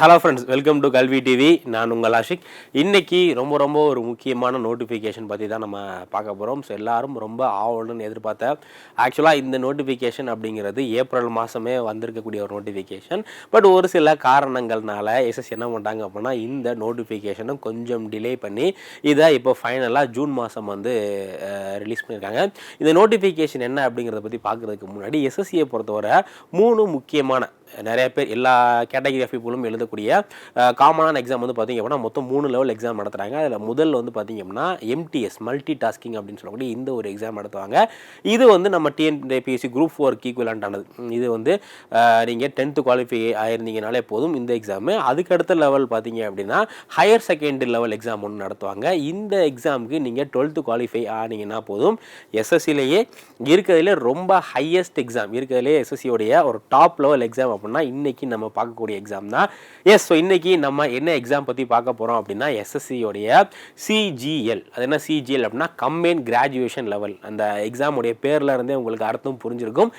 Hello friends welcome to Kalvi TV நான் உங்கள் ஆஷிக். இன்றைக்கி ரொம்ப ரொம்ப ஒரு முக்கியமான நோட்டிஃபிகேஷன் பற்றி தான் நம்ம பார்க்க போகிறோம் ஸோ எல்லாரும் ரொம்ப ஆவலுன்னு எதிர்பார்த்த ஆக்சுவலாக இந்த நோட்டிஃபிகேஷன் அப்படிங்கிறது ஏப்ரல் மாதமே வந்திருக்கக்கூடிய ஒரு நோட்டிஃபிகேஷன் பட் ஒரு சில காரணங்கள்னால எஸ்எஸ் என்ன பண்ணுறாங்க அப்படின்னா இந்த நோட்டிஃபிகேஷனும் கொஞ்சம் டிலே பண்ணி இதை இப்போ ஃபைனலாக ஜூன் மாதம் வந்து ரிலீஸ் பண்ணியிருக்காங்க இந்த நோட்டிஃபிகேஷன் என்ன அப்படிங்கிறத பற்றி பார்க்குறதுக்கு முன்னாடி எஸ்எஸ்சியை பொறுத்தவரை மூணு முக்கியமான நிறைய பேர் எல்லா கேட்டகரி ஆஃப் பீப்புளும் எழுதக்கூடிய காமனான எக்ஸாம் வந்து பார்த்திங்க அப்படின்னா மொத்தம் மூணு லெவல் எக்ஸாம் நடத்துகிறாங்க அதில் முதல் வந்து பார்த்திங்க அப்படின்னா எம்டிஎஸ் மல்டி டாஸ்கிங் அப்படின்னு சொல்லக்கூடிய இந்த ஒரு எக்ஸாம் நடத்துவாங்க. இது வந்து நம்ம டிஎன்பிஎஸ்சி குரூப் ஃபோர்க்கு ஈக்குவலண்ட் ஆனது. இது வந்து நீங்கள் டென்த்து குவாலிஃபை ஆயிருந்தீங்கனாலே போதும் இந்த எக்ஸாமு அதுக்கடுத்த லெவல் பார்த்தீங்க அப்படின்னா ஹையர் செகண்டரி லெவல் எக்ஸாம் ஒன்று நடத்துவாங்க. இந்த எக்ஸாமுக்கு நீங்கள் டுவெல்த்து குவாலிஃபை ஆனீங்கன்னா போதும். எஸ்எஸ்சிலேயே இருக்கிறதுலே ரொம்ப ஹையஸ்ட் எக்ஸாம் இருக்கிறதுலே எஸ்எஸ்சியோடைய ஒரு டாப் லெவல் எக்ஸாம் அப்படின்னா இன்னைக்கு நம்ம பார்க்கக்கூடிய எக்ஸாம் தான். எஸ் ஸோ இன்னைக்கு நம்ம என்ன எக்ஸாம் பற்றி பார்க்க போகிறோம் அப்படின்னா எஸ்எஸ்சியோடைய சிஜிஎல் அது என்ன சிஜிஎல் அப்படின்னா கம்பைன் கிராஜுவேஷன் லெவல் அந்த எக்ஸாமுடைய பேரில் இருந்தே உங்களுக்கு அர்த்தம் புரிஞ்சிருக்கும்.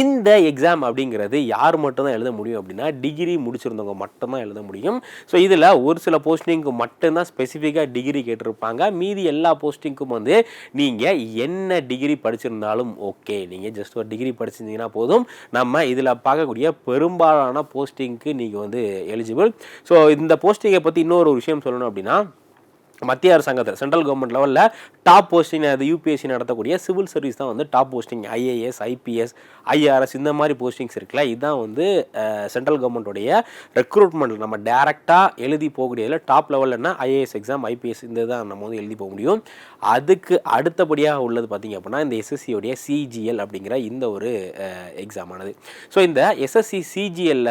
இந்த எக்ஸாம் அப்படிங்கிறது யார் மட்டும் தான் எழுத முடியும் அப்படின்னா டிகிரி முடிச்சிருந்தவங்க மட்டும்தான் எழுத முடியும். ஸோ இதில் ஒரு சில போஸ்டிங்க்கு மட்டும்தான் ஸ்பெசிஃபிக்காக டிகிரி கேட்டிருப்பாங்க. மீதி எல்லா போஸ்டிங்க்கும் வந்து நீங்கள் என்ன டிகிரி படிச்சிருந்தாலும் ஓகே நீங்கள் ஜஸ்ட் ஒரு டிகிரி படிச்சிருந்தீங்கன்னா போதும். நம்ம இதில் பார்க்கக்கூடிய பெரும் பெரும்பாலான போஸ்டிங்க்கு நீங்கள் வந்து எலிஜிபிள் ஸோ இந்த போஸ்டிங்கை பற்றி இன்னொரு விஷயம் சொல்லணும் அப்படின்னா மத்திய அரசாங்கத்தில் சென்ட்ரல் கவர்மெண்ட் லெவலில் டாப் போஸ்டிங் அது யூபிஎஸ்சி நடத்தக்கூடிய சிவில் சர்வீஸ் தான் வந்து top posting IAS IPS IRS இந்த மாதிரி போஸ்டிங்ஸ் இருக்குல்ல இதுதான் வந்து சென்ட்ரல் கவர்மெண்ட்டுடைய ரெக்ரூட்மெண்ட் நம்ம டேரெக்டாக எழுதி போகக்கூடியதில் டாப் லெவலில்னா ஐஏஎஸ் எக்ஸாம் ஐபிஎஸ் இந்த தான் நம்ம வந்து எழுதி போக முடியும். அதுக்கு அடுத்தபடியாக உள்ளது பார்த்திங்க அப்படின்னா இந்த எஸ்எஸ்சியோடைய சிஜிஎல் அப்படிங்கிற இந்த ஒரு எக்ஸாம் ஆனது. ஸோ இந்த எஸ்எஸ்சி சிஜிஎல்ல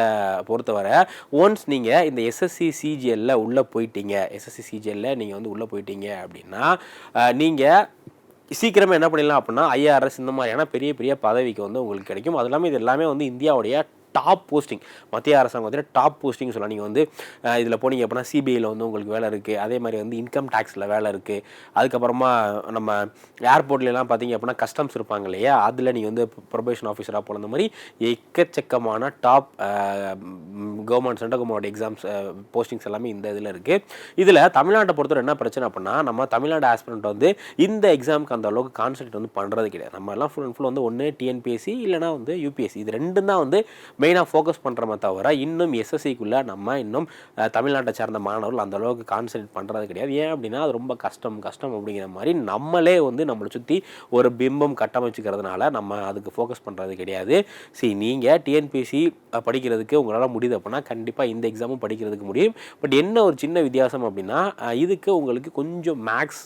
பொறுத்தவரை ஒன்ஸ் நீங்கள் இந்த எஸ்எஸ்சி சிஜிஎல்ல உள்ளே போயிட்டீங்க எஸ்எஸ்சி சிஜிஎல்ல நீங்கள் வந்து உள்ளே போயிட்டீங்க அப்படின்னா நீங்கள் சீக்கிரமாக என்ன பண்ணிடலாம் அப்படின்னா ஐஆர்எஸ் இந்த மாதிரியான பெரிய பெரிய பதவிக்கு வந்து உங்களுக்கு கிடைக்கும். அது இல்லாமல் இது எல்லாமே வந்து இந்தியாவுடைய டாப் போஸ்டிங். மத்திய அரசாங்கம் பார்த்தீங்கன்னா டாப் போஸ்டிங் சொல்லலாம். நீங்கள் வந்து இதில் போனீங்க அப்படின்னா சிபிஐயில் வந்து உங்களுக்கு வேலை இருக்குது அதே மாதிரி வந்து இன்கம் டேக்ஸில் வேலை இருக்குது அதுக்கப்புறமா நம்ம ஏர்போர்ட்லலாம் பார்த்தீங்க அப்படின்னா கஸ்டம்ஸ் இருப்பாங்க இல்லையா? அதில் நீங்கள் வந்து ப்ரொபேஷன் ஆஃபீஸராக போகிற இந்த மாதிரி எக்கச்சக்கமான top government central government exams postings எல்லாமே இந்த இதில் இருக்குது இதில் தமிழ்நாட்டை பொறுத்தவரை என்ன பிரச்சனை அப்படின்னா நம்ம தமிழ்நாடு ஆஸ்பிரண்ட் வந்து இந்த எக்ஸாமுக்கு அந்த அளவுக்கு கான்சென்ட் வந்து பண்ணுறது கிடையாது. நம்ம எல்லாம் ஃபுல் அண்ட் ஃபுல் வந்து ஒன்று டிஎன்பிஎஸ்சி இல்லைனா வந்து யூபிஎஸ்சி இது ரெண்டும் தான் வந்து மெயினாக ஃபோக்கஸ் பண்ணுறோமே தவிர இன்னும் எஸ்எஸ்சிக்குள்ளே நம்ம இன்னும் தமிழ்நாட்டை சேர்ந்த மாணவர்கள் அந்த அளவுக்கு கான்சன்ட்ரேட் பண்ணுறது கிடையாது. ஏன் அப்படின்னா அது ரொம்ப கஷ்டம் கஷ்டம் அப்படிங்கிற மாதிரி நம்மளே வந்து நம்மளை சுற்றி ஒரு பிம்பம் கட்டமைச்சிக்கிறதுனால நம்ம அதுக்கு ஃபோக்கஸ் பண்ணுறது கிடையாது. சரி நீங்கள் டிஎன்பிசி படிக்கிறதுக்கு உங்களால் முடியுது அப்படின்னா கண்டிப்பாக இந்த எக்ஸாமும் படிக்கிறதுக்கு முடியும். பட் என்ன ஒரு சின்ன வித்தியாசம் அப்படின்னா இதுக்கு உங்களுக்கு கொஞ்சம் மேக்ஸ்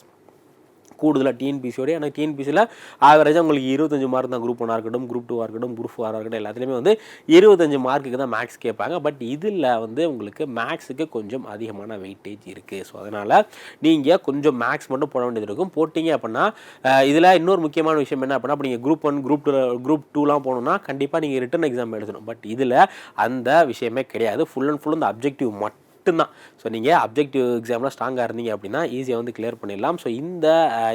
கூடுதலாக டிஎன்பிசியோடய ஆனால் டிஎன்பிசியில் ஆவரேஜாக உங்களுக்கு இருபத்தஞ்சு மார்க் தான் குரூப் ஒன்னாக இருக்கட்டும் குரூப் டூவாக இருக்கட்டும் குரூப் ஃபோராக இருக்கட்டும் எல்லாத்துலேயுமே வந்து இருபத்தஞ்சு மார்க்குக்கு தான் மேக்ஸ் கேட்பாங்க. பட் இதில் வந்து உங்களுக்கு மேக்ஸுக்கு கொஞ்சம் அதிகமான வெயிட்டேஜ் இருக்குது ஸோ அதனால் நீங்கள் கொஞ்சம் மேக்ஸ் மட்டும் போட வேண்டியது இருக்கும். போட்டிங்க அப்படின்னா இதில் இன்னொரு முக்கியமான விஷயம் என்ன அப்படின்னா அப்போ நீங்கள் group one group two group டூலாம் போகணுன்னா கண்டிப்பாக நீங்கள் ரிட்டன் எக்ஸாம் எழுதணும். பட் இதில் அந்த விஷயமே கிடையாது. ஃபுல் அண்ட் ஃபுல் அந்த அப்ஜெக்டிவ் மட்டும் மட்டும்தான். ஸோ நீங்கள் அப்ஜெக்டிவ் எக்ஸாமில் ஸ்ட்ராங்காக இருந்தீங்க அப்படின்னா ஈஸியாக வந்து கிளியர் பண்ணிடலாம். ஸோ இந்த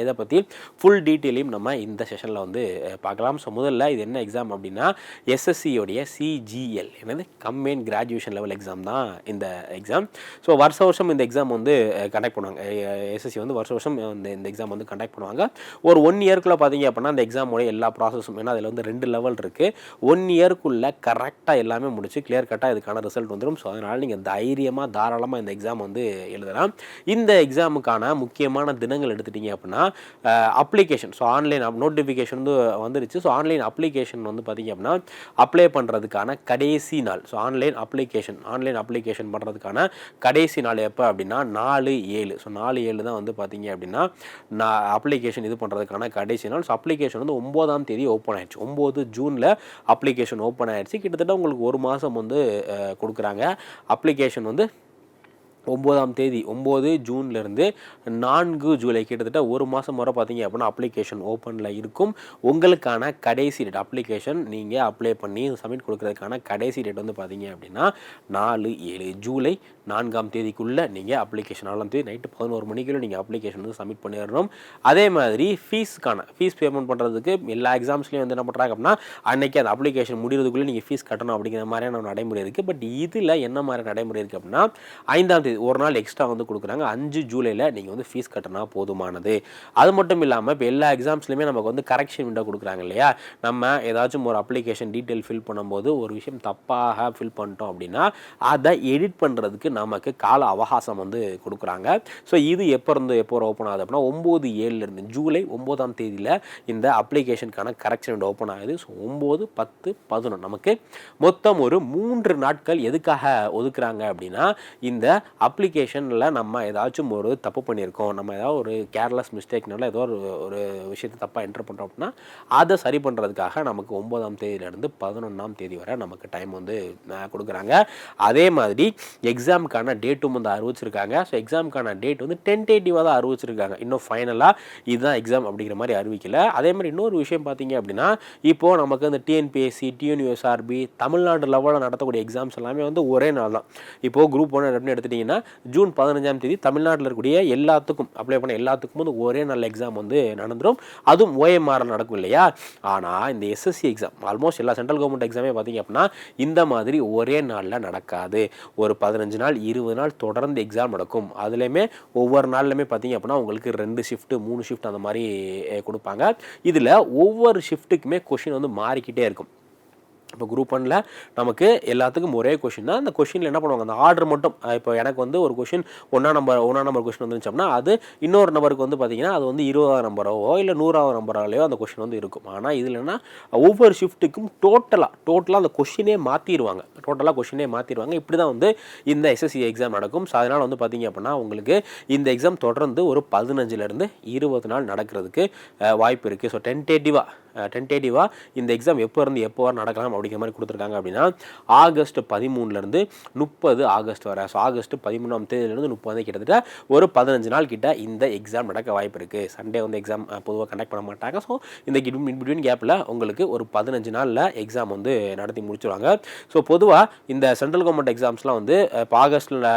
இதை பற்றி ஃபுல் டீட்டெயிலையும் நம்ம இந்த செஷனில் வந்து பார்க்கலாம். ஸோ முதல்ல இது என்ன எக்ஸாம் அப்படின்னா எஸ்எஸ்சியோடைய சிஜிஎல் என்னது? கம்பைன் கிராஜுவேஷன் லெவல் எக்ஸாம் தான் இந்த எக்ஸாம் ஸோ வருஷ வருஷம் இந்த எக்ஸாம் வந்து கண்டக்ட் பண்ணுவாங்க. எஸ்எஸ்சி வந்து வருஷ வருஷம் இந்த இந்த எக்ஸாம் வந்து கண்டக்ட் பண்ணுவாங்க. ஒரு ஒன் இயர்க்குள்ளே பார்த்தீங்க அப்படின்னா அந்த எக்ஸாமோட எல்லா ப்ராசஸும் ஏன்னா அதில் வந்து ரெண்டு லெவல் இருக்குது ஒன் இயர்க்குள்ளே கரெக்டாக எல்லாமே முடிச்சு கிளியர் கட்டாக இதுக்கான ரிசல்ட் வந்துடும் ஸோ அதனால் நீங்கள் தைரியமாக தாராளமாக இந்த எக்ஸாம் வந்து எழுதலாம். இந்த எக்ஸாமுக்கான முக்கியமான தினங்கள் எடுத்துட்டீங்க அப்படின்னா அப்ளிகேஷன் ஸோ ஆன்லைன் நோட்டிஃபிகேஷன் வந்து வந்துருச்சு. ஸோ ஆன்லைன் அப்ளிகேஷன் வந்து பார்த்திங்க அப்படின்னா அப்ளை பண்ணுறதுக்கான கடைசி நாள். So online application online application பண்ணுறதுக்கான கடைசி நாள் எப்போ அப்படின்னா நாலு ஏழு. ஸோ நாலு ஏழு தான் வந்து பார்த்தீங்க அப்படின்னா நான் அப்ளிகேஷன் இது பண்ணுறதுக்கான கடைசி நாள். ஸோ அப்ளிகேஷன் வந்து ஒம்போதாம் தேதி ஓப்பன் ஆயிடுச்சு. ஒம்பது ஜூனில் அப்ளிகேஷன் ஓப்பன் ஆயிடுச்சு. கிட்டத்தட்ட உங்களுக்கு ஒரு மாதம் வந்து கொடுக்குறாங்க. அப்ளிகேஷன் வந்து ஒம்போதாம் தேதி ஒம்பது ஜூன்லேருந்து நான்கு ஜூலை கிட்டத்தட்ட ஒரு மாதம் வரை பார்த்தீங்க அப்படின்னா அப்ளிகேஷன் ஓப்பனில் இருக்கும். உங்களுக்கான கடைசி டேட் அப்ளிகேஷன் நீங்கள் அப்ளை பண்ணி சப்மிட் கொடுக்கறதுக்கான கடைசி டேட் வந்து பார்த்தீங்க அப்படின்னா நாலு ஏழு ஜூலை நான்காம் தேதிக்குள்ளே நீங்கள் அப்ளிகேஷன் நாலாம் தேதி நைட்டு பதினோரு மணிக்குள்ளே நீங்கள் அப்ளிகேஷன் வந்து சப்மிட் பண்ணிடணும். அதே மாதிரி ஃபீஸ்க்கான ஃபீஸ் பேமெண்ட் பண்ணுறதுக்கு எல்லா எக்ஸாம்ஸ்லேயும் வந்து என்ன பண்ணுறாங்க அப்படின்னா அன்னைக்கு அந்த அப்ளிகேஷன் முடிகிறதுக்குள்ளே நீங்கள் ஃபீஸ் கட்டணும் அப்படிங்கிற மாதிரியான நடைமுறை இருக்குது பட் இதில் என்ன மாதிரி நடைமுறை இருக்குது அப்படின்னா ஐந்தாம் தேதி ஒரு நாள் எக்ஸ்ட்ரா வந்து கொடுக்குறாங்க. அஞ்சு ஜூலையில் நீங்கள் வந்து ஃபீஸ் கட்டினா போதுமானது. அது மட்டும் இல்லாமல் இப்போ எல்லா எக்ஸாம்ஸ்லையுமே நமக்கு வந்து கரெக்ஷன் விண்டோ கொடுக்குறாங்க இல்லையா? நம்ம ஏதாச்சும் ஒரு அப்ளிகேஷன் டீட்டெயில் ஃபில் பண்ணும்போது ஒரு விஷயம் தப்பாக ஃபில் பண்ணிட்டோம் அப்படின்னா அதை எடிட் பண்ணுறதுக்கு நமக்கு கால அவகாசம் வந்து கொடுக்குறாங்க. ஸோ இது எப்போ இருந்து எப்போ ஓப்பன் ஆகுது அப்படின்னா ஒம்பது ஏழுலேருந்து ஜூலை ஒம்போதாம் தேதியில் இந்த அப்ளிகேஷனுக்கான கரெக்ஷன் விண்டோ ஓப்பன் ஆகுது. ஸோ ஒம்பது பத்து பதினொன்று நமக்கு மொத்தம் ஒரு மூன்று நாட்கள் எதுக்காக ஒதுக்குறாங்க அப்படின்னா இந்த அப்ளிகேஷனில் நம்ம ஏதாச்சும் ஒரு தப்பு பண்ணியிருக்கோம் நம்ம ஏதாவது ஒரு கேர்லெஸ் மிஸ்டேக்னால ஏதோ ஒரு ஒரு விஷயத்தை தப்பாக என்டர் பண்ணுறோம் அப்படின்னா அதை சரி பண்ணுறதுக்காக நமக்கு ஒம்பதாம் தேதியிலேருந்து பதினொன்றாம் தேதி வரை நமக்கு டைம் வந்து கொடுக்குறாங்க. அதே மாதிரி எக்ஸாமுக்கான டேட்டும் வந்து அறிவிச்சிருக்காங்க. ஸோ எக்ஸாமுக்கான டேட் வந்து டென்டேட்டிவாக தான் அறிவிச்சிருக்காங்க. இன்னும் ஃபைனலாக இதுதான் எக்ஸாம் அப்படிங்கிற மாதிரி அறிவிக்கல. அதே மாதிரி இன்னொரு விஷயம் பார்த்தீங்க அப்படின்னா இப்போது நமக்கு இந்த டிஎன்பிஎஸ்சி டிஎன்யூஎஸ்ஆர்பி தமிழ்நாடு லெவலில் நடத்தக்கூடிய எக்ஸாம்ஸ் எல்லாமே வந்து ஒரே நாள் தான் இப்போது குரூப் ஒன் அப்படின்னா ஜூன் பதினஞ்சாம் தேதி தமிழ்நாட்டில் இருக்கக்கூடிய எல்லாத்துக்கும் அப்ளை பண்ண எல்லாத்துக்கும் வந்து ஒரே நாள் எக்ஸாம் வந்து நடந்துடும் அதுவும் ஓஎம்ஆர் நடக்கும் இல்லையா? ஆனால் இந்த எஸ்எஸ்சி எக்ஸாம் ஆல்மோஸ்ட் எல்லா சென்ட்ரல் கவர்மெண்ட் எக்ஸாமே பார்த்தீங்க அப்படின்னா இந்த மாதிரி ஒரே நாளில் நடக்காது. ஒரு பதினஞ்சு நாள் இருபது நாள் தொடர்ந்து எக்ஸாம் நடக்கும். அதுலேயுமே ஒவ்வொரு நாள்லையுமே பார்த்தீங்க அப்படின்னா உங்களுக்கு ரெண்டு ஷிஃப்ட்டு மூணு ஷிஃப்ட் அந்த மாதிரி கொடுப்பாங்க. இதில் ஒவ்வொரு ஷிஃப்ட்டுக்குமே கொஷின் வந்து மாறிக்கிட்டே இருக்கும். இப்போ குரூப் ஒனில் நமக்கு எல்லாத்துக்கும் ஒரே கொஷின் தான். அந்த கொஷினில் என்ன பண்ணுவாங்க? அந்த ஆர்டர் மட்டும் இப்போ எனக்கு வந்து ஒரு கொஷின் ஒன்றா நம்பர் ஒன்றா நம்பர் கொஷின் வந்துருச்சு அப்படின்னா அது இன்னொரு நம்பருக்கு வந்து பார்த்தீங்கன்னா அது வந்து இருபதாவது நம்பராவோ இல்லை நூறாவது நம்பராலேயோ அந்த கொஷின் வந்து இருக்கும். ஆனால் இதில் என்ன ஒவ்வொரு ஷிஃப்ட்டுக்கும் டோட்டலாக டோட்டலாக அந்த கொஷினே மாற்றிடுவாங்க டோட்டலாக கொஷினே மாற்றிடுவாங்க இப்படி தான் வந்து இந்த எஸ்எஸ்சி எக்ஸாம் நடக்கும். ஸோ அதனால் வந்து பார்த்தீங்க அப்படின்னா உங்களுக்கு இந்த எக்ஸாம் தொடர்ந்து ஒரு பதினஞ்சுலேருந்து இருபது நாள் நடக்கிறதுக்கு வாய்ப்பு இருக்குது ஸோ டென்டேட்டிவாக டென்டேட்டிவாக இந்த எக்ஸாம் எப்போ இருந்து எப்போ வரை நடக்கலாம் அப்படிங்கிற மாதிரி கொடுத்துருக்காங்க அப்படின்னா ஆகஸ்ட் பதிமூணுலேருந்து முப்பது ஆகஸ்ட் வரை. ஸோ ஆகஸ்ட் பதிமூணாம் தேதியிலேருந்து முப்பது கிட்டத்தட்ட ஒரு பதினஞ்சு நாள் கிட்ட இந்த எக்ஸாம் நடக்க வாய்ப்பு இருக்குது சண்டே வந்து எக்ஸாம் பொதுவாக கண்டக்ட் பண்ண மாட்டாங்க. ஸோ இந்த இன் பிட்வீன் கேப்பில் உங்களுக்கு ஒரு பதினஞ்சு நாளில் எக்ஸாம் வந்து நடத்தி முடிச்சுருவாங்க. ஸோ பொதுவாக இந்த சென்ட்ரல் கவர்மெண்ட் எக்ஸாம்ஸ்லாம் வந்து இப்போ ஆகஸ்ட்டில்